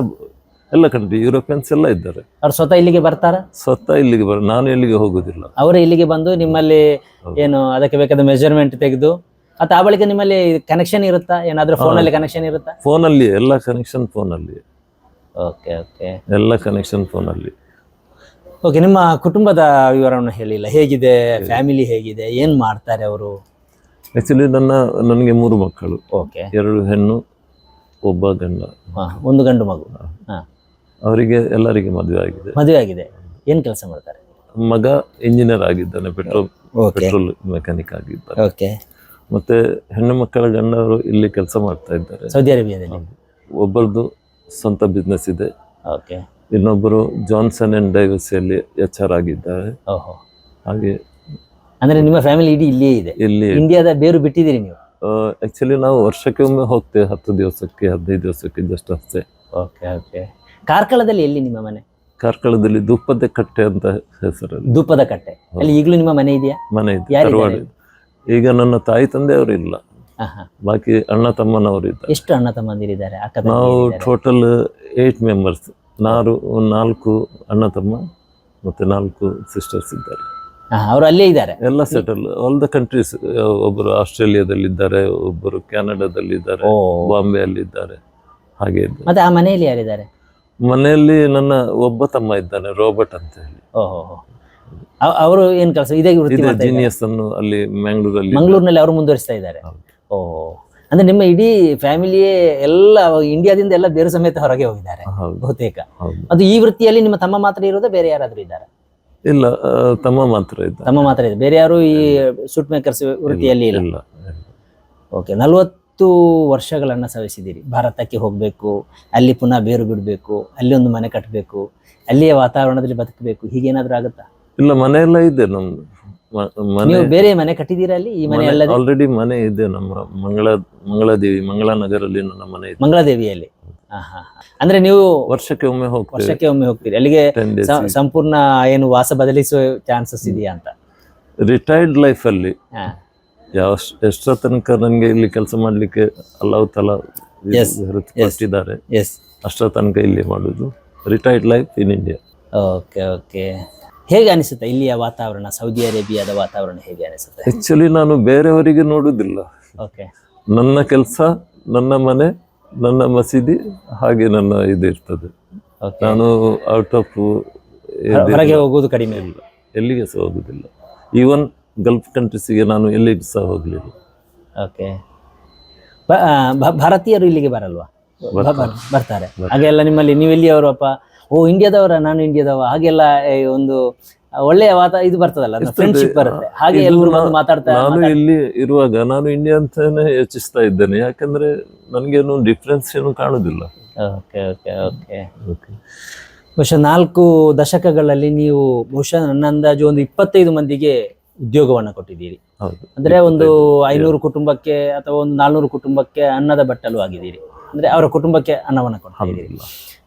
Speaker 3: ಎಲ್ಲ ಕಂಟ್ರಿ ಯುರೋಪಿಯನ್ಸ್ ಎಲ್ಲ ಇದ್ದಾರೆ.
Speaker 2: ಅವ್ರು ಸ್ವತಃ ಇಲ್ಲಿಗೆ ಬರ್ತಾರ?
Speaker 3: ಸ್ವತಃ ಇಲ್ಲಿಗೆ ಬರ ನಾನು ಎಲ್ಲಿಗೆ ಹೋಗುದಿಲ್ಲ.
Speaker 2: ಅವರು ಇಲ್ಲಿಗೆ ಬಂದು ನಿಮ್ಮಲ್ಲಿ ಏನು ಅದಕ್ಕೆ ಬೇಕಾದ ಮೆಜರ್ಮೆಂಟ್ ತೆಗೆದು ಅಥವಾ ಆ ಬಳಿಕ ನಿಮ್ಮಲ್ಲಿ ಕನೆಕ್ಷನ್ ಇರುತ್ತಾ? ಏನಾದ್ರೂ ಫೋನಲ್ಲಿ ಕನೆಕ್ಷನ್ ಇರುತ್ತಾ?
Speaker 3: ಫೋನಲ್ಲಿ ಎಲ್ಲ ಕನೆಕ್ಷನ್ ಫೋನಲ್ಲಿ
Speaker 2: ಓಕೆ ಓಕೆ
Speaker 3: ಎಲ್ಲ ಕನೆಕ್ಷನ್ ಫೋನಲ್ಲಿ
Speaker 2: ಓಕೆ ನಿಮ್ಮ ಕುಟುಂಬದ ವಿವರವನ್ನು ಹೇಳಿಲ್ಲ. ಹೇಗಿದೆ? ಫ್ಯಾಮಿಲಿ ಹೇಗಿದೆ? ಏನು ಮಾಡ್ತಾರೆ ಅವರು?
Speaker 3: ಆ್ಯಕ್ಚುಲಿ ನನ್ನ ನನಗೆ ಮೂರು ಮಕ್ಕಳು.
Speaker 2: ಓಕೆ
Speaker 3: ಎರಡು ಹೆಣ್ಣು ಒಬ್ಬ ಗಂಡ.
Speaker 2: ಒಂದು ಗಂಡು ಮಗು. ಹಾ.
Speaker 3: ಅವರಿಗೆ ಎಲ್ಲರಿಗೆ ಮದುವೆ ಆಗಿದೆ.
Speaker 2: ಮದುವೆ ಆಗಿದೆ. ಏನು ಕೆಲಸ ಮಾಡ್ತಾರೆ?
Speaker 3: ಮಗ ಇಂಜಿನಿಯರ್ ಆಗಿದ್ದಾನೆ ಪೆಟ್ರೋಲ್
Speaker 2: ಓಕೆ
Speaker 3: ಪೆಟ್ರೋಲ್ ಮೆಕ್ಯಾನಿಕ್ ಆಗಿದ್ದಾರೆ
Speaker 2: ಓಕೆ
Speaker 3: ಮತ್ತೆ ಹೆಣ್ಣು ಮಕ್ಕಳ ಗಂಡವರು ಇಲ್ಲಿ ಕೆಲಸ ಮಾಡ್ತಾ ಇದ್ದಾರೆ.
Speaker 2: ಸೌದಿ ಅರೇಬಿಯಾದಲ್ಲಿ.
Speaker 3: ಒಬ್ಬರದು ಸ್ವಂತ ಬಿಸ್ನೆಸ್ ಇದೆ.
Speaker 2: ಓಕೆ.
Speaker 3: ಇನ್ನೊಬ್ಬರು ಜಾನ್ಸನ್ ಅಂಡ್ ಡೈವರ್ಸಿಯಲ್ಲಿ ಎಚ್ ಆರ್ ಆಗಿದ್ದಾರೆ.
Speaker 2: ಓಹೋ.
Speaker 3: ಹಾಗೆ
Speaker 2: ಅಂದ್ರೆ ನಿಮ್ಮ ಫ್ಯಾಮಿಲಿ ಇಡೀ ಇಲ್ಲಿಯೇ ಇದೆ?
Speaker 3: ಇಲ್ಲಿ
Speaker 2: ಇಂಡಿಯಾದ ಬೇರು ಬಿಟ್ಟಿದ್ದೀರಿ ನೀವು?
Speaker 3: ಆಕ್ಚುಲಿ ನಾವು ವರ್ಷಕ್ಕೆ ಒಮ್ಮೆ ಹೋಗ್ತೇವೆ ಹತ್ತು ದಿವಸಕ್ಕೆ ಹದಿನೈದು ದಿವಸಕ್ಕೆ ಜಸ್ಟ್ ಅಷ್ಟೇ.
Speaker 2: Okay okay. ಕಾರ್ಕಳದಲ್ಲಿ ಎಲ್ಲಿ ನಿಮ್ಮ ಮನೆ?
Speaker 3: ಕಾರ್ಕಳದಲ್ಲಿ ಧೂಪದ ಕಟ್ಟೆ ಅಂತ ಹೆಸರು
Speaker 2: ಧೂಪದ ಕಟ್ಟೆ. ಅಲ್ಲಿ ಈಗಲೂ ನಿಮ್ಮ ಮನೆ ಇದೆಯಾ?
Speaker 3: ಮನೆ ಇದೆ? ಈಗ ನನ್ನ ತಾಯಿ ತಂದೆಯವರು ಇಲ್ಲ. ಬಾಕಿ ಅಣ್ಣ ತಮ್ಮನವರು ಇದ್ದಾರೆ
Speaker 2: ಎಷ್ಟು ಅಣ್ಣ ತಮ್ಮಂದಿರಿದ್ದಾರೆ? ಅಕ್ಕ
Speaker 3: ನಾವು? ಟೋಟಲ್ ಏಟ್ ಮೆಂಬರ್ಸ್ ನಾರು ನಾಲ್ಕು ಅಣ್ಣ ತಮ್ಮ ಮತ್ತೆ ನಾಲ್ಕು ಸಿಸ್ಟರ್ಸ್ ಇದ್ದಾರೆ.
Speaker 2: ಅವರು ಅಲ್ಲೇ ಇದ್ದಾರೆ?
Speaker 3: ಎಲ್ಲ ಸೆಟಲ್ ಆಲ್ ದ ಕಂಟ್ರೀಸ್ ಒಬ್ಬರು ಆಸ್ಟ್ರೇಲಿಯಾದಲ್ಲಿ ಇದ್ದಾರೆ ಒಬ್ಬರು ಕೆನಡಾದಲ್ಲಿದ್ದಾರೆ
Speaker 2: ಇದ್ದಾರೆ
Speaker 3: ಬಾಂಬೆ ಹಾಗೆ ಇದ್ದಾರೆ
Speaker 2: ಮತ್ತೆ ಆ ಮನೆಯಲ್ಲಿ ಯಾರಿದ್ದಾರೆ?
Speaker 3: ಮನೆಯಲ್ಲಿ ನನ್ನ ಒಬ್ಬ ತಮ್ಮ ಇದ್ದಾನೆ ರೋಬರ್ಟ್ ಅಂತ ಹೇಳಿ.
Speaker 2: ಓಹೋ. ಅವರು ಏನ್ ಕೆಲಸ ಇದೇ ವೃತ್ತಿ
Speaker 3: ಇದೆ
Speaker 2: ಮಾಡ್ತಾ ಇದ್ದಾರೆ?
Speaker 3: ಜೀನಿಯಸ್ ಅನ್ನು ಅಲ್ಲಿ ಮ್ಯಾಂಗ್ಳೂರಲ್ಲಿ
Speaker 2: ಮಂಗಳೂರಿನಲ್ಲಿ ಅವರು ಮುಂದುವರಿಸ್ತಾ ಇದ್ದಾರೆ. ಓ ಅಂದ್ರೆ ನಿಮ್ಮ ಇಡೀ ಫ್ಯಾಮಿಲಿಯೇ ಎಲ್ಲ ಇಂಡಿಯಾದಿಂದ ಎಲ್ಲ ಬೇರೆ ಸಮೇತ ಹೊರಗೆ ಹೋಗಿದ್ದಾರೆ
Speaker 3: ಹೌದು.
Speaker 2: ಬಹುತೇಕ.
Speaker 3: ಹೌದು.
Speaker 2: ಅದು ಈ ವೃತ್ತಿಯಲ್ಲಿ ನಿಮ್ಮ ತಮ್ಮ ಮಾತ್ರ ಇರೋದೇ ಬೇರೆ ಯಾರಾದ್ರೂ ಇದ್ದಾರೆ?
Speaker 3: ಇಲ್ಲ ಆ, ತಮ್ಮ ಮಾತ್ರ ಇದ್ದ
Speaker 2: ತಮ್ಮ ಮಾತ್ರ ಇದೆ ಬೇರೆ ಯಾರು ಈ ಸೂಟ್ ಮೇಕರ್ಸ್ ವೃತ್ತಿಯಲ್ಲಿ ಇಲ್ಲ?
Speaker 3: ಇಲ್ಲ
Speaker 2: ಓಕೆ ನಲವತ್ತು ವರ್ಷಗಳನ್ನ ಸವಿಸಿದ್ದೀರಿ ಭಾರತಕ್ಕೆ ಹೋಗಬೇಕು ಅಲ್ಲಿ ಪುನಃ ಬೇರು ಬಿಡಬೇಕು ಅಲ್ಲಿ ಒಂದು ಮನೆ ಕಟ್ಟಬೇಕು ಅಲ್ಲಿಯ ವಾತಾವರಣದಲ್ಲಿ ಬದುಕಬೇಕು ಹೀಗೇನಾದ್ರೂ ಆಗುತ್ತಾ?
Speaker 3: ಇಲ್ಲ ಮನೆ ಎಲ್ಲ ಇದೆ ನಮ್ದು. ಮನೆ
Speaker 2: ನೀವು ಬೇರೆ ಮನೆ ಕಟ್ಟಿದ್ದೀರಾ ಅಲ್ಲಿ? ಈ ಮನೆ ಅಲ್ಲದೆ?
Speaker 3: ಆಲ್ರೆಡಿ ಮನೆ ಇದೆ ನಮ್ಮ ಮಂಗಳ ಮಂಗಳಾದೇವಿ ಮಂಗಳಾನಗರಲ್ಲಿ ನಮ್ಮ ಮನೆ ಇದೆ.
Speaker 2: ಮಂಗಳಾದೇವಿಯಲ್ಲಿ. ಅಂದ್ರೆ ನೀವು
Speaker 3: ವರ್ಷಕ್ಕೆ ಒಮ್ಮೆ ಹೋಗ್ತೀರಿ
Speaker 2: ವರ್ಷಕ್ಕೆ ಒಮ್ಮೆ ಹೋಗ್ತೀರಿ. ಅಲ್ಲಿಗೆ ಸಂಪೂರ್ಣ ಏನು ವಾಸ ಬದಲಿಸುವ ಚಾನ್ಸಸ್ ಇದೆಯಾ ಅಂತ?
Speaker 3: ರಿಟೈರ್ಡ್ ಲೈಫ್ ಅಲ್ಲಿ ಯಾವ ಎಷ್ಟರ ತನಕ ನನಗೆ ಇಲ್ಲಿ ಕೆಲಸ ಮಾಡ್ಲಿಕ್ಕೆ ಅಲ್ಲವ್ ತಲ ಕೊಟ್ಟಿದ್ದಾರೆ ಅಷ್ಟರ ತನಕ ಇಲ್ಲಿ ಮಾಡುದು. Retired life in India
Speaker 2: okay okay ಹೇಗೆ ಅನಿಸುತ್ತೆ ಇಲ್ಲಿಯ ವಾತಾವರಣ ಸೌದಿ ಅರೇಬಿಯಾದ ವಾತಾವರಣ ಹೇಗೆ ಅನಿಸುತ್ತೆ?
Speaker 3: ಆಕ್ಚುಲಿ ನಾನು ಬೇರೆಯವರಿಗೆ ನೋಡುದಿಲ್ಲ.
Speaker 2: ಓಕೆ
Speaker 3: ನನ್ನ ಕೆಲಸ ನನ್ನ ಮನೆ ನನ್ನ ಮಸೀದಿ ಹಾಗೆ ನನ್ನ ಇದು ಇರ್ತದೆ. ನಾನು ಔಟ್ ಆಫ್
Speaker 2: ಹೊರಗೆ ಹೋಗೋದು ಕಡಿಮೆ
Speaker 3: ಇಲ್ಲ. ಎಲ್ಲಿಗೆ ಸಹ ಹೋಗುದಿಲ್ಲ. ಈವನ್ ಗಲ್ಫ್ ಕಂಟ್ರೀಸಿಗೆ ನಾನು ಎಲ್ಲಿಗೆ ಸಹ ಹೋಗ್ಲಿಲ್ಲ.
Speaker 2: ಓಕೆ ಭಾರತೀಯರು ಇಲ್ಲಿಗೆ ಬರಲ್ವಾ? ಬರ್ತಾರೆ. ಹಾಗೆಲ್ಲ ನಿಮ್ಮಲ್ಲಿ ನೀವು ಎಲ್ಲಿಯವರಪ್ಪ ಓ ಇಂಡಿಯಾದವರ? ನಾನು ಇಂಡಿಯಾದವ. ಹಾಗೆಲ್ಲ ಒಂದು ಒಳ್ಳೆಯ ವಾತ ಇದು ಬರ್ತದಲ್ಲ ಫ್ರೆಂಡ್ಶಿಪ್ ಬರುತ್ತೆ. ಹಾಗೆ ಎಲ್ಲರೂ ಮಾತಾಡ್ತಾರೆ ಮಾತಾಡ್ತಾ
Speaker 3: ನಾನು ಇಲ್ಲಿ ಇರುವಾಗ ನಾನು ಇಂಡಿಯಾ ಅಂತಾನೆ ಯೋಚಿಸ್ತಾ ಇದ್ದೇನೆ. ಯಾಕಂದ್ರೆ ನನಗೇನು ಡಿಫ್ರೆನ್ಸ್ ಏನು ಕಾಣುದಿಲ್ಲ.
Speaker 2: Okay okay okay. ಬಹುಶಃ ನಾಲ್ಕು ದಶಕಗಳಲ್ಲಿ ನೀವು ಬಹುಶಃ ನನ್ನ ಅಂದಾಜು ಒಂದು ಇಪ್ಪತ್ತೈದು ಮಂದಿಗೆ ಉದ್ಯೋಗವನ್ನು ಕೊಟ್ಟಿದ್ದೀರಿ. ಅಂದ್ರೆ ಒಂದು ಐನೂರು ಕುಟುಂಬಕ್ಕೆ ಅಥವಾ ಒಂದು ನಾಲ್ನೂರು ಕುಟುಂಬಕ್ಕೆ ಅನ್ನದ ಬಟ್ಟಲು ಆಗಿದ್ದೀರಿ. ಅಂದ್ರೆ ಅವರ ಕುಟುಂಬಕ್ಕೆ ಅನ್ನವನ್ನು ಕೊಟ್ಟಿದ್ದೀರಿ.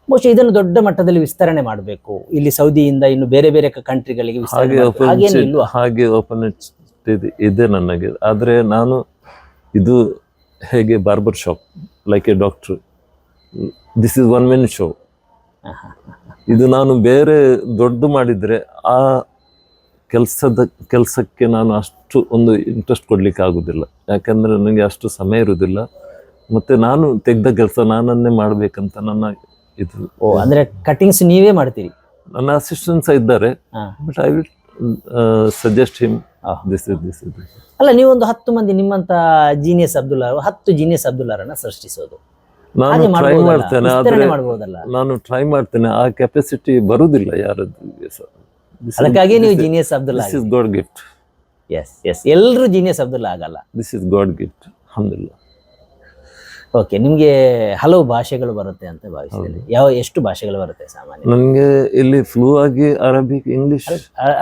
Speaker 2: ಬಹುಶಃ ಇದನ್ನು ದೊಡ್ಡ ಮಟ್ಟದಲ್ಲಿ ವಿಸ್ತರಣೆ ಮಾಡಬೇಕು. ಇಲ್ಲಿ ಸೌದಿಯಿಂದ ಇನ್ನು ಬೇರೆ ಬೇರೆ ಕಂಟ್ರಿಗಳಿಗೆ
Speaker 3: ಹಾಗೆ
Speaker 2: ಓಪನ್
Speaker 3: ಹಾಗೆ ಇದೆ ನನಗೆ. ಆದರೆ ನಾನು ಇದು ಹೇಗೆ barber shop like a doctor this is one men show ಇದು ನಾನು ಬೇರೆ ದೊಡ್ಡ ಮಾಡಿದ್ರೆ ಆ ಕೆಲಸದ ಕೆಲಸಕ್ಕೆ ನಾನು ಅಷ್ಟು ಒಂದು ಇಂಟ್ರೆಸ್ಟ್ ಕೊಡ್ಲಿಕ್ಕೆ ಆಗುದಿಲ್ಲ. ಯಾಕಂದ್ರೆ ನನಗೆ ಅಷ್ಟು ಸಮಯ ಇರುವುದಿಲ್ಲ ಮತ್ತೆ ನಾನು ತೆಗ್ದ ಕೆಲಸ ನಾನನ್ನೇ ಮಾಡ್ಬೇಕಂತ ನನ್ನ ಇದು.
Speaker 2: ಓ ಅಂದ್ರೆ ಕಟಿಂಗ್ಸ್ ನೀವೇ ಮಾಡ್ತೀರಿ?
Speaker 3: ನನ್ನ ಅಸಿಸ್ಟೆಂಟ್ಸ್ ಇದ್ದಾರೆ.
Speaker 2: ಹಾ.
Speaker 3: But I will suggest him this is this is
Speaker 2: ಅಲ್ಲ ಒಂದು ಹತ್ತು ಮಂದಿ ನಿಮ್ಮಂತ ಜೀನಿಯಸ್ ಅಬ್ದುಲ್ಲಾ ಹತ್ತು ಜೀನಿಯಸ್ ಅಬ್ದುಲ್ಲಾರನ್ನ ಸೃಷ್ಟಿಸೋದು.
Speaker 3: ನಾನು
Speaker 2: ಹಾಗೆ
Speaker 3: ಟ್ರೈ
Speaker 2: ಮಾಡ್ಬೋದಲ್ಲ?
Speaker 3: ಮಾಡ್ತೇನೆ
Speaker 2: ವಿಸ್ತರಣೆ
Speaker 3: ಆದ್ರೆ
Speaker 2: ಮಾಡ್ಬೋದಲ್ಲ?
Speaker 3: ನಾನು ಟ್ರೈ ಮಾಡ್ತೇನೆ ಆ ಕೆಪಾಸಿಟಿ ಬರುವುದಿಲ್ಲ ಯಾರದ್ದು.
Speaker 2: ಅದಕ್ಕಾಗಿ ನೀವು genius Abdullah
Speaker 3: this is God gift
Speaker 2: yes yes ಎಲ್ಲರೂ ಜೀನಿಯಸ್ ಅಬ್ದುಲ್ಲಾ ಆಗಲ್ಲ.
Speaker 3: ದಿಸ್ ಇಸ್ ಗಾಡ್ ಗಿಫ್ಟ್ ಅಹಮದಿಲ್ಲ
Speaker 2: ಓಕೆ ನಿಮಗೆ ಹಲವು ಭಾಷೆಗಳು ಬರುತ್ತೆ ಅಂತ ಭಾವಿಸ್ತೀನಿ. ಯಾವ ಎಷ್ಟು ಭಾಷೆಗಳು ಬರುತ್ತೆ ಸಾಮಾನ್ಯ?
Speaker 3: ನನಗೆ ಇಲ್ಲಿ ಫ್ಲೂ ಆಗಿ ಅರಬಿಕ್ ಇಂಗ್ಲಿಷ್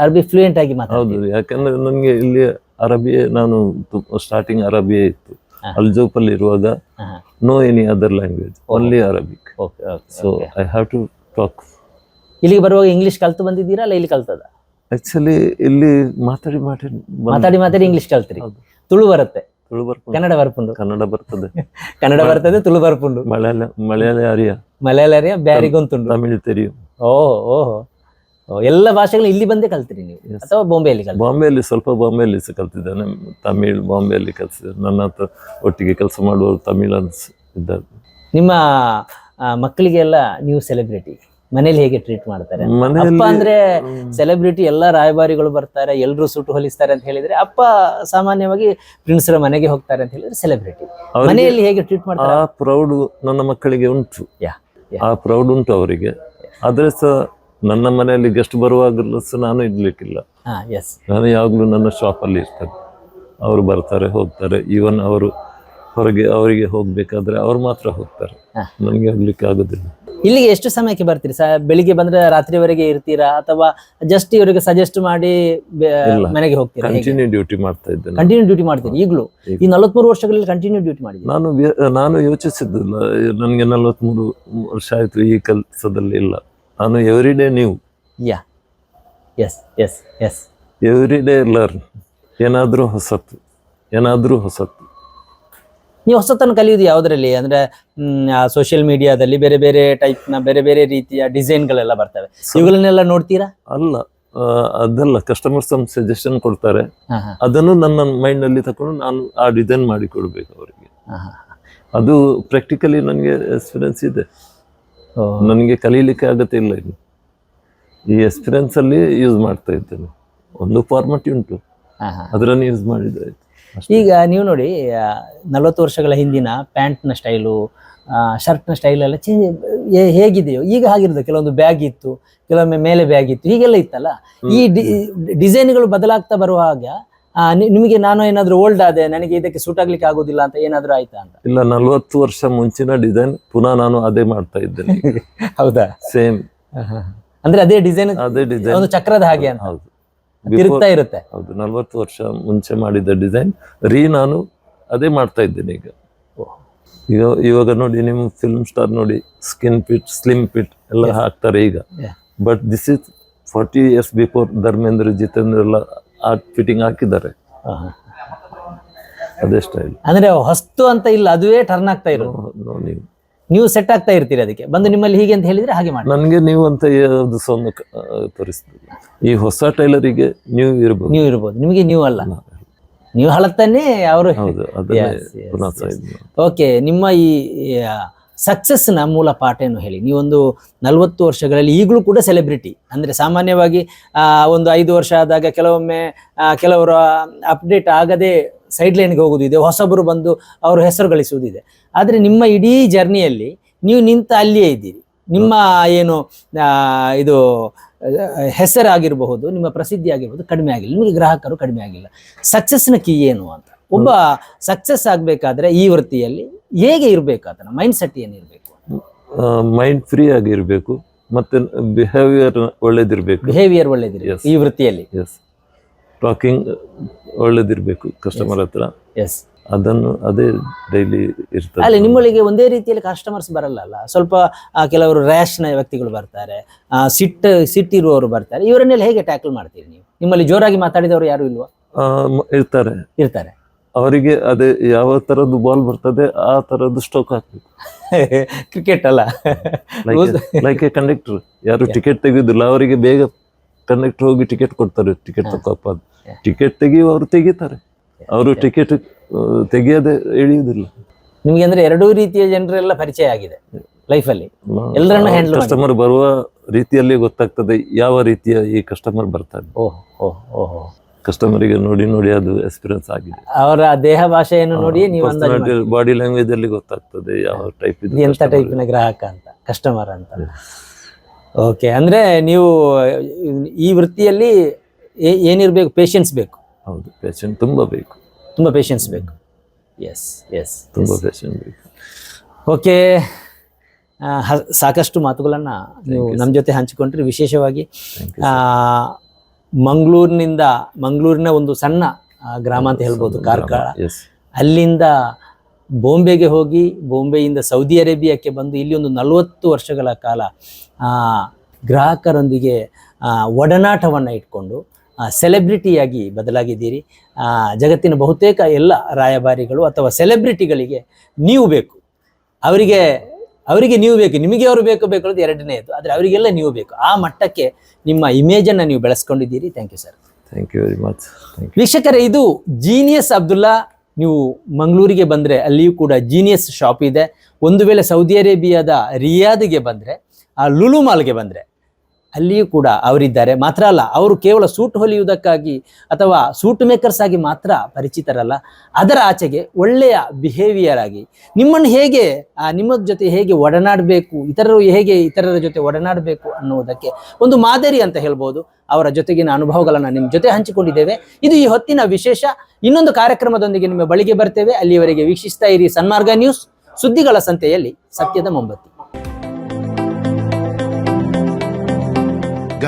Speaker 2: ಅರಬಿ ಫ್ಲೂಯೆಂಟ್ ಆಗಿ ಮಾತಾಡೋದು
Speaker 3: ಹೌದು ಯಾಕಂದ್ರೆ ನನಗೆ ಇಲ್ಲಿ ಅರಬಿಯೇ ನಾನು ಸ್ಟಾರ್ಟಿಂಗ್ ಅರಬಿಯೇ ಇತ್ತು. ಅಲ್ಜೋಪಲ್ಲಿ ಇರುವಾಗ no any other language only Arabic so I have to talk
Speaker 2: ಇಲ್ಲಿಗೆ ಬರುವಾಗ ಇಂಗ್ಲಿಷ್ ಕಲ್ತು ಬಂದಿದ್ದೀರಾ ಅಲ್ಲ ಇಲ್ಲಿ ಕಲ್ತದ?
Speaker 3: ಆಕ್ಚುಲಿ ಇಲ್ಲಿ ಮಾತಾಡಿ ಮಾತಾಡಿ
Speaker 2: ಮಾತಾಡಿ ಮಾತಾಡಿ ಇಂಗ್ಲಿಷ್ ಕಲ್ತ್ರಿ. ತುಳು ಬರುತ್ತೆ.
Speaker 3: ತುಳು ಬರ್ಪುಂಡು.
Speaker 2: ಕನ್ನಡ ಬರ್ಪುಂಡು.
Speaker 3: ಕನ್ನಡ ಬರ್ತದೆ.
Speaker 2: ಕನ್ನಡ ಬರ್ತದೆ ತುಳು ಬರ್ಪುಂಡು.
Speaker 3: ಮಲಯಾಳ ಮಲಯಾಳ ಅರಿಯ.
Speaker 2: ಮಲಯಾಳರಿಯ ಬ್ಯಾರಿಗೊಂತುಂಡು
Speaker 3: ತಮಿಳ್ ತೆರಿಯು.
Speaker 2: ಓಹ್ ಓಹೋ. ಓ, ಎಲ್ಲ ಭಾಷೆಗಳು ಇಲ್ಲಿ ಬಂದೇ ಕಲ್ತೀರಿ ನೀವು. ಅಥವಾ ಬಾಂಬೆಯಲ್ಲಿ ಕಲ್ತ್ರಿ?
Speaker 3: ಬಾಂಬೆಯಲ್ಲಿ ಸ್ವಲ್ಪ ಬಾಂಬೆಯಲ್ಲಿ ಸಹ ಕಲ್ತಿದ್ದೇನೆ. ತಮಿಳ್ ಬಾಂಬೆಯಲ್ಲಿ ಕಲ್ತಿದ್ದಾನೆ. ನನ್ನ ಹತ್ರ ಒಟ್ಟಿಗೆ ಕೆಲಸ ಮಾಡುವವರು ತಮಿಳನ್ಸ್ ಇದ್ದಾರೆ.
Speaker 2: ನಿಮ್ಮ ಮಕ್ಕಳಿಗೆಲ್ಲ ನೀವು ಸೆಲೆಬ್ರಿಟಿ ಮನೇಲಿ ಹೇಗೆ ಟ್ರೀಟ್ ಮಾಡ್ತಾರೆ? ಅಪ್ಪ ಅಂದ್ರೆ ಸೆಲೆಬ್ರಿಟಿ ಎಲ್ಲ ರಾಯಭಾರಿಗಳು ಬರ್ತಾರೆ ಎಲ್ಲರೂ ಸುಟ್ಟು ಹೊಲಿಸ್ತಾರೆ ಅಂತ ಹೇಳಿದ್ರೆ ಅಪ್ಪ ಸಾಮಾನ್ಯವಾಗಿ ಪ್ರಿನ್ಸ್ರ ಮನೆಗೆ ಹೋಗ್ತಾರೆ ಅಂತ ಹೇಳಿದ್ರೆ ಸೆಲೆಬ್ರಿಟಿ ಮನೆಯಲ್ಲಿ ಹೇಗೆ ಟ್ರೀಟ್ ಮಾಡ್ತಾರೆ?
Speaker 3: ಆ ಪ್ರೌಡ್ ನನ್ನ ಮಕ್ಕಳಿಗೆ ಉಂಟು. ಆ ಪ್ರೌಡ್ ಉಂಟು ಅವರಿಗೆ. ಆದ್ರೆ ಸಹ ನನ್ನ ಮನೆಯಲ್ಲಿ ಗೆಸ್ಟ್ ಬರುವಾಗಲೂ ಸಹ ನಾನು ಇಡ್ಲಿಕ್ಕಿಲ್ಲ ನಾನು ಯಾವಾಗಲೂ ನನ್ನ ಶಾಪಲ್ಲಿ ಇರ್ತೇನೆ. ಅವರು ಬರ್ತಾರೆ ಹೋಗ್ತಾರೆ. ಈವನ್ ಅವರು ಹೊರಗೆ ಅವರಿಗೆ ಹೋಗ್ಬೇಕಾದ್ರೆ ಅವ್ರು ಮಾತ್ರ ಹೋಗ್ತಾರೆ.
Speaker 2: ನಮ್ಗೆ
Speaker 3: ನನಗೆ ಹೋಗ್ಲಿಕ್ಕೆ ಆಗುದಿಲ್ಲ.
Speaker 2: ಇಲ್ಲಿಗೆ ಎಷ್ಟು ಸಮಯಕ್ಕೆ ಬರ್ತೀರಿ? ಸ ಬೆಳಿಗ್ಗೆ ಬಂದ್ರೆ ರಾತ್ರಿವರೆಗೆ ಇರ್ತೀರಾ? ಅಥವಾ ಜಸ್ಟ್ ಇವರಿಗೆ ಸಜೆಸ್ಟ್ ಮಾಡಿ ಬೆ-
Speaker 3: ಇಲ್ಲ.
Speaker 2: ಮನೆಗೆ ಹೋಗ್ತೀರಾ?
Speaker 3: ಕಂಟಿನ್ಯೂ ಡ್ಯೂಟಿ ಮಾಡ್ತಾ ಇದ್ದೇನೆ.
Speaker 2: ಕಂಟಿನ್ಯೂ ಡ್ಯೂಟಿ ಮಾಡ್ತೀನಿ ಈಗಲೂ? ಈ ನಲವತ್ಮೂರು ವರ್ಷಗಳಲ್ಲಿ ಕಂಟಿನ್ಯೂ ಡ್ಯೂಟಿ ಮಾಡಿ
Speaker 3: ನಾನು ವ್ಯ- ನಾನು ಯೋಚಿಸಿದ್ದಿಲ್ಲ. ನನಗೆ ನಲವತ್ಮೂರು ವರ್ಷ ಆಯ್ತು ಈ ಕೆಲಸದಲ್ಲಿ ಇಲ್ಲ. ನಾನು ಎವ್ರಿ ಡೇ ನೀವು
Speaker 2: yeah yes yes yes
Speaker 3: every day learn ಏನಾದರೂ ಹೊಸತ್ತು ಏನಾದರೂ ಹೊಸತ್ತು
Speaker 2: ನೀವು ಹೊಸತನ ಕಲಿಯೋದು ಯಾವುದರಲ್ಲಿ? ಅಂದ್ರೆ ಸೋಷಿಯಲ್ ಮೀಡಿಯಾದಲ್ಲಿ ಬೇರೆ ಬೇರೆ ಟೈಪ್ನ ಬೇರೆ ಬೇರೆ ರೀತಿಯ ಡಿಸೈನ್ಗಳೆಲ್ಲ ಬರ್ತವೆ. ಇವುಗಳನ್ನೆಲ್ಲ ನೋಡ್ತೀರಾ?
Speaker 3: ಅಲ್ಲ ಅದೆಲ್ಲ ಕಸ್ಟಮರ್ಸ್ ಒಂದು ಸಜೆಷನ್ ಕೊಡ್ತಾರೆ. ಅದನ್ನು ನನ್ನ ಮೈಂಡಲ್ಲಿ ತಕೊಂಡು ನಾನು ಆ ಡಿಸೈನ್ ಮಾಡಿ ಕೊಡಬೇಕು ಅವರಿಗೆ. ಅದು ಪ್ರಾಕ್ಟಿಕಲಿ ನನಗೆ ಎಕ್ಸ್ಪೀರಿಯನ್ಸ್ ಇದೆ. ನನಗೆ ಕಲೀಲಿಕ್ಕೆ ಆಗತ್ತೆ ಇಲ್ಲ ಇನ್ನು. ಈ ಎಕ್ಸ್ಪೀರಿಯನ್ಸ್ ಅಲ್ಲಿ ಯೂಸ್ ಮಾಡ್ತಾ ಇದ್ದೇನೆ. ಒಂದು ಫಾರ್ಮಟಿ ಉಂಟು. ಅದರನ್ನು ಯೂಸ್ ಮಾಡಿದ್ರೆ ಆಯ್ತು.
Speaker 2: ಈಗ ನೀವು ನೋಡಿ ನಲವತ್ತು ವರ್ಷಗಳ ಹಿಂದಿನ ಪ್ಯಾಂಟ್ನ ಸ್ಟೈಲು ಶರ್ಟ್ನ ಸ್ಟೈಲ್ ಎಲ್ಲ ಚೇಂಜ್ ಹೇಗಿದೆಯೋ ಈಗ ಆಗಿರೋದು ಕೆಲವೊಂದು ಬ್ಯಾಗ್ ಇತ್ತು ಕೆಲವೊಮ್ಮೆ ಮೇಲೆ ಬ್ಯಾಗ್ ಇತ್ತು ಹೀಗೆಲ್ಲ ಇತ್ತಲ್ಲ? ಈ ಡಿಸೈನ್ಗಳು ಬದಲಾಗ್ತಾ ಬರುವಾಗ ನಿಮಗೆ ನಾನು ಏನಾದರೂ ಓಲ್ಡ್ ಆದೆ ನನಗೆ ಇದಕ್ಕೆ ಸೂಟ್ ಆಗ್ಲಿಕ್ಕೆ ಆಗೋದಿಲ್ಲ ಅಂತ ಏನಾದರೂ ಆಯ್ತಾ ಅಂತ?
Speaker 3: ಇಲ್ಲ ನಲ್ವತ್ತು ವರ್ಷ ಮುಂಚಿನ ಡಿಸೈನ್ ಪುನಃ ನಾನು ಅದೇ ಮಾಡ್ತಾ ಇದ್ದೇನೆ.
Speaker 2: ಹೌದಾ?
Speaker 3: ಸೇಮ್
Speaker 2: ಅಂದ್ರೆ ಅದೇ ಡಿಸೈನ್
Speaker 3: ಅದೇ ಡಿಸೈನ್.
Speaker 2: ಒಂದು ಚಕ್ರದ ಹಾಗೆ ಅಂತ?
Speaker 3: ಹೌದು.
Speaker 2: ತಿರುಗ್ತಾ ಇರುತ್ತೆ.
Speaker 3: ಹೌದು ನಲ್ವತ್ತು ವರ್ಷ ಮುಂಚೆ ಮಾಡಿದ ಡಿಸೈನ್. ರೀ ನಾನು ಅದೇ ಮಾಡ್ತಾ ಇದ್ದೇನೆ ಈಗ. ಈಗ ಇವಾಗ ನೋಡಿ ನಿಮ್ಮ ಫಿಲ್ಮ್ ಸ್ಟಾರ್ ನೋಡಿ ಸ್ಕಿನ್ ಫಿಟ್ ಸ್ಲಿಮ್ ಫಿಟ್ ಎಲ್ಲ ಹಾಕ್ತಾರೆ ಈಗ. But this is forty years before Dharmendra Jitendra ಎಲ್ಲ ಆ ಫಿಟ್ಟಿಂಗ್ ಹಾಕಿದ್ದಾರೆ. ಅದೇ ಸ್ಟೈಲ್
Speaker 2: ಅಂದ್ರೆ ಹೊಸ್ತು ಅಂತ ಇಲ್ಲ ಅದುವೇ ಟರ್ನ್ ಆಗ್ತಾ ಇರೋದು.
Speaker 3: ನೋಡಿ
Speaker 2: ನೀವು ಸೆಟ್ ಆಗ್ತಾ ಇರ್ತೀರಿ ಅದಕ್ಕೆ. ಬಂದು ನಿಮ್ಮಲ್ಲಿ ಹೀಗೆ ಅಂತ ಹೇಳಿದ್ರೆ ಹಾಗೆ ಮಾಡಿ.
Speaker 3: ನನಗೆ ನೀವು ಅಂತ ಒಂದು ತೋರಿಸ್ತದೆ ಈ ಹೊಸ ಟೈಲರಿಗೆ ನೀವು ಇರ್ಬೋದು.
Speaker 2: ನೀವು ಇರ್ಬೋದು. ನಿಮಗೆ ನೀವು ಅಲ್ಲ. ನೀವು ಹಳತ್ತಾನೆ ಅವರು. ಓಕೆ ನಿಮ್ಮ ಈ ಸಕ್ಸಸ್ನ ಮೂಲ ಪಾಠ ಏನು ಹೇಳಿ ನೀವೊಂದು ನಲವತ್ತು ವರ್ಷಗಳಲ್ಲಿ ಈಗಲೂ ಕೂಡ ಸೆಲೆಬ್ರಿಟಿ ಅಂದರೆ ಸಾಮಾನ್ಯವಾಗಿ ಒಂದು ಐದು ವರ್ಷ ಆದಾಗ ಕೆಲವೊಮ್ಮೆ ಕೆಲವರು ಅಪ್ಡೇಟ್ ಆಗದೆ ಸೈಡ್ ಲೈನ್ಗೆ ಹೋಗೋದಿದೆ ಹೊಸಬರು ಬಂದು ಅವರು ಹೆಸರು ಗಳಿಸುವುದಿದೆ ಆದರೆ ನಿಮ್ಮ ಇಡೀ ಜರ್ನಿಯಲ್ಲಿ ನೀವು ನಿಂತ ಅಲ್ಲಿಯೇ ಇದ್ದೀರಿ. ನಿಮ್ಮ ಏನು ಇದು, ಹೆಸರಾಗಿರಬಹುದು, ನಿಮ್ಮ ಪ್ರಸಿದ್ಧಿ ಆಗಿರ್ಬೋದು ಕಡಿಮೆ ಆಗಿಲ್ಲ. ನಿಮಗೆ ಗ್ರಾಹಕರು ಕಡಿಮೆ ಆಗಿಲ್ಲ. ಸಕ್ಸಸ್ನ ಕೀ ಏನು ಅಂತ? ಒಬ್ಬ ಸಕ್ಸಸ್ ಆಗಬೇಕಾದ್ರೆ ಈ ವೃತ್ತಿಯಲ್ಲಿ ಹೇಗೆ ಇರಬೇಕು ಅದನ್ನು? ಮೈಂಡ್ ಸೆಟ್ ಏನಿರಬೇಕು
Speaker 3: ಮೈಂಡ್ ಫ್ರೀ ಆಗಿರ್ಬೇಕು ಮತ್ತೆ ಬಿಹೇವಿಯರ್ ಒಳ್ಳೇದಿರ್ಬೇಕು.
Speaker 2: ಬಿಹೇವಿಯರ್ ಒಳ್ಳೇದಿರಬೇಕು. ಈ ವೃತ್ತಿಯಲ್ಲಿ.
Speaker 3: ಎಸ್ ಟಾಕಿಂಗ್ ಒಳ್ಳೇದಿರ್ಬೇಕು ಕಸ್ಟಮರ್ ಹತ್ರ.
Speaker 2: ಎಸ್
Speaker 3: ಅದನ್ನು ಅದೇ ಡೈಲಿ ಇರ್ತದೆ.
Speaker 2: ಅಲ್ಲಿ ನಿಮ್ಮೊಳಗೆ ಒಂದೇ ರೀತಿಯಲ್ಲಿ ಕಸ್ಟಮರ್ಸ್ ಬರಲ್ಲ ಅಲ್ಲ ಸ್ವಲ್ಪ ಕೆಲವರು ರ್ಯಾಶ್ನ ವ್ಯಕ್ತಿಗಳು ಬರ್ತಾರೆ ಸಿಟ್ಟು ಸಿಟ್ಟಿರುವವರು ಬರ್ತಾರೆ. ಇವರನ್ನೆಲ್ಲ ಹೇಗೆ ಟ್ಯಾಕಲ್ ಮಾಡ್ತೀರಿ ನೀವು? ನಿಮ್ಮಲ್ಲಿ ಜೋರಾಗಿ ಮಾತಾಡಿದವರು ಯಾರು ಇಲ್ವಾ?
Speaker 3: ಇರ್ತಾರೆ.
Speaker 2: ಇರ್ತಾರೆ.
Speaker 3: ಅವರಿಗೆ ಅದೇ ಯಾವ ತರದ್ದು ಬಾಲ್ ಬರ್ತದೆ ಆ ತರದ್ದು ಸ್ಟೋಕ್ ಹಾಕ್ಬೇಕು.
Speaker 2: ಕ್ರಿಕೆಟ್ ಅಲ್ಲ.
Speaker 3: ಲೈಕ್ ಎ ಕಂಡಕ್ಟರ್ ಯಾರು ಟಿಕೆಟ್ ತೆಗೆಯುದಿಲ್ಲ ಅವರಿಗೆ ಬೇಗ ಕಂಡಕ್ಟರ್ ಹೋಗಿ ಟಿಕೆಟ್ ಕೊಡ್ತಾರೆ ಟಿಕೆಟ್ ತಗೋಪ್ಪ
Speaker 2: ಅದು
Speaker 3: ಟಿಕೆಟ್ ತೆಗೆಯುವವರು ತೆಗಿತಾರೆ. ಅವರು ಟಿಕೆಟ್ ತೆಗೆಯದೆ ಇಳಿಯುವುದಿಲ್ಲ
Speaker 2: ನಿಮ್ಗೆ ಅಂದ್ರೆ ಎರಡೂ ರೀತಿಯ ಜನರೆಲ್ಲ ಪರಿಚಯ ಆಗಿದೆ ಲೈಫಲ್ಲಿ ಎಲ್ಲರನ್ನ ಹ್ಯಾಂಡಲ್.
Speaker 3: ಕಸ್ಟಮರ್ ಬರುವ ರೀತಿಯಲ್ಲಿ ಗೊತ್ತಾಗ್ತದೆ ಯಾವ ರೀತಿಯ ಈ ಕಸ್ಟಮರ್ ಬರ್ತಾರೆ
Speaker 2: ಓಹ್ ಓಹ್ ಓಹ್.
Speaker 3: ಕಸ್ಟಮರಿಗೆ ನೋಡಿ ನೋಡಿ ಅದು ಎಕ್ಸ್ಪೀರಿಯನ್ಸ್ ಆಗಿದೆ.
Speaker 2: ಅವರ ದೇಹ ಭಾಷೆಯನ್ನು ನೋಡಿ ನೀವು.
Speaker 3: ಬಾಡಿ ಲ್ಯಾಂಗ್ವೇಜ್ ಅಲ್ಲಿ ಗೊತ್ತಾಗ್ತದೆ ಯಾವ ಟೈಪ್
Speaker 2: ಇದು ಎಂತ ಟೈಪಿನ ಗ್ರಾಹಕ ಅಂತ ಕಸ್ಟಮರ್ ಅಂತ. ಓಕೆ ಅಂದ್ರೆ ನೀವು ಈ ವೃತ್ತಿಯಲ್ಲಿ ಏನಿರಬೇಕು ಪೇಷನ್ಸ್ ಬೇಕು.
Speaker 3: ಹೌದು ಪೇಷಂಟ್ ತುಂಬಾ ಬೇಕು.
Speaker 2: ತುಂಬಾ ಪೇಷನ್ಸ್ ಬೇಕು. ಎಸ್ ಎಸ್
Speaker 3: ತುಂಬಾ ಪೇಷಂಟ್ ಬೇಕು.
Speaker 2: ಓಕೆ ಸಾಕಷ್ಟು ಮಾತುಗಳನ್ನ ನೀವು ನಮ್ಮ ಜೊತೆ ಹಂಚಿಕೊಂಡ್ರಿ. ವಿಶೇಷವಾಗಿ ಮಂಗಳೂರಿನಿಂದ ಮಂಗಳೂರಿನ ಒಂದು ಸಣ್ಣ ಗ್ರಾಮ ಅಂತ ಹೇಳ್ಬೋದು ಕಾರ್ಕಳ. ಅಲ್ಲಿಂದ ಬಾಂಬೆಗೆ ಹೋಗಿ ಬಾಂಬೆಯಿಂದ ಸೌದಿ ಅರೇಬಿಯಾಕ್ಕೆ ಬಂದು ಇಲ್ಲಿ ಒಂದು ನಲವತ್ತು ವರ್ಷಗಳ ಕಾಲ ಗ್ರಾಹಕರೊಂದಿಗೆ ಒಡನಾಟವನ್ನು ಇಟ್ಕೊಂಡು ಸೆಲೆಬ್ರಿಟಿಯಾಗಿ ಬದಲಾಗಿದ್ದೀರಿ. ಜಗತ್ತಿನ ಬಹುತೇಕ ಎಲ್ಲ ರಾಯಭಾರಿಗಳು ಅಥವಾ ಸೆಲೆಬ್ರಿಟಿಗಳಿಗೆ ನೀವು ಬೇಕು. ಅವರಿಗೆ ಅವರಿಗೆ ನೀವು ಬೇಕು ನಿಮಗೆ ಅವರು ಬೇಕು ಬೇಕು ಅನ್ನೋದು ಎರಡನೇದು ಆದರೆ ಅವರಿಗೆಲ್ಲ ನೀವು ಬೇಕು. ಆ ಮಟ್ಟಕ್ಕೆ ನಿಮ್ಮ ಇಮೇಜನ್ನು ನೀವು ಬೆಳೆಸ್ಕೊಂಡಿದ್ದೀರಿ. Thank you sir
Speaker 3: thank you very much
Speaker 2: ವೀಕ್ಷಕರೇ ಇದು ಜೀನಿಯಸ್ ಅಬ್ದುಲ್ಲಾ. ನೀವು ಮಂಗಳೂರಿಗೆ ಬಂದರೆ ಅಲ್ಲಿಯೂ ಕೂಡ ಜೀನಿಯಸ್ ಶಾಪ್ ಇದೆ. ಒಂದು ವೇಳೆ ಸೌದಿ ಅರೇಬಿಯಾದ ರಿಯಾದ್ಗೆ ಬಂದರೆ ಆ ಲುಲು ಮಾಲ್ಗೆ ಬಂದರೆ ಅಲ್ಲಿಯೂ ಕೂಡ ಅವರಿದ್ದಾರೆ. ಮಾತ್ರ ಅಲ್ಲ, ಅವರು ಕೇವಲ ಸೂಟ್ ಹೊಲಿಯುವುದಕ್ಕಾಗಿ ಅಥವಾ ಸೂಟ್ ಮೇಕರ್ಸ್ ಆಗಿ ಮಾತ್ರ ಪರಿಚಿತರಲ್ಲ. ಅದರ ಆಚೆಗೆ ಒಳ್ಳೆಯ ಬಿಹೇವಿಯರ್ ಆಗಿ ನಿಮ್ಮನ್ನು ಹೇಗೆ ನಿಮ್ಮ ಜೊತೆ ಹೇಗೆ ಒಡನಾಡಬೇಕು, ಇತರರು ಹೇಗೆ ಇತರರ ಜೊತೆ ಒಡನಾಡಬೇಕು ಅನ್ನುವುದಕ್ಕೆ ಒಂದು ಮಾದರಿ ಅಂತ ಹೇಳ್ಬೋದು. ಅವರ ಜೊತೆಗಿನ ಅನುಭವಗಳನ್ನು ನಿಮ್ಮ ಜೊತೆ ಹಂಚಿಕೊಂಡಿದ್ದೇವೆ. ಇದು ಈ ಹೊತ್ತಿನ ವಿಶೇಷ. ಇನ್ನೊಂದು ಕಾರ್ಯಕ್ರಮದೊಂದಿಗೆ ನಿಮ್ಮ ಬಳಿಗೆ ಬರ್ತೇವೆ. ಅಲ್ಲಿಯವರೆಗೆ ವೀಕ್ಷಿಸ್ತಾ ಇರಿ ಸನ್ಮಾರ್ಗ ನ್ಯೂಸ್. ಸುದ್ದಿಗಳ ಸಂತೆಯಲ್ಲಿ ಸತ್ಯದ ಮೊಂಬತ್ತಿ.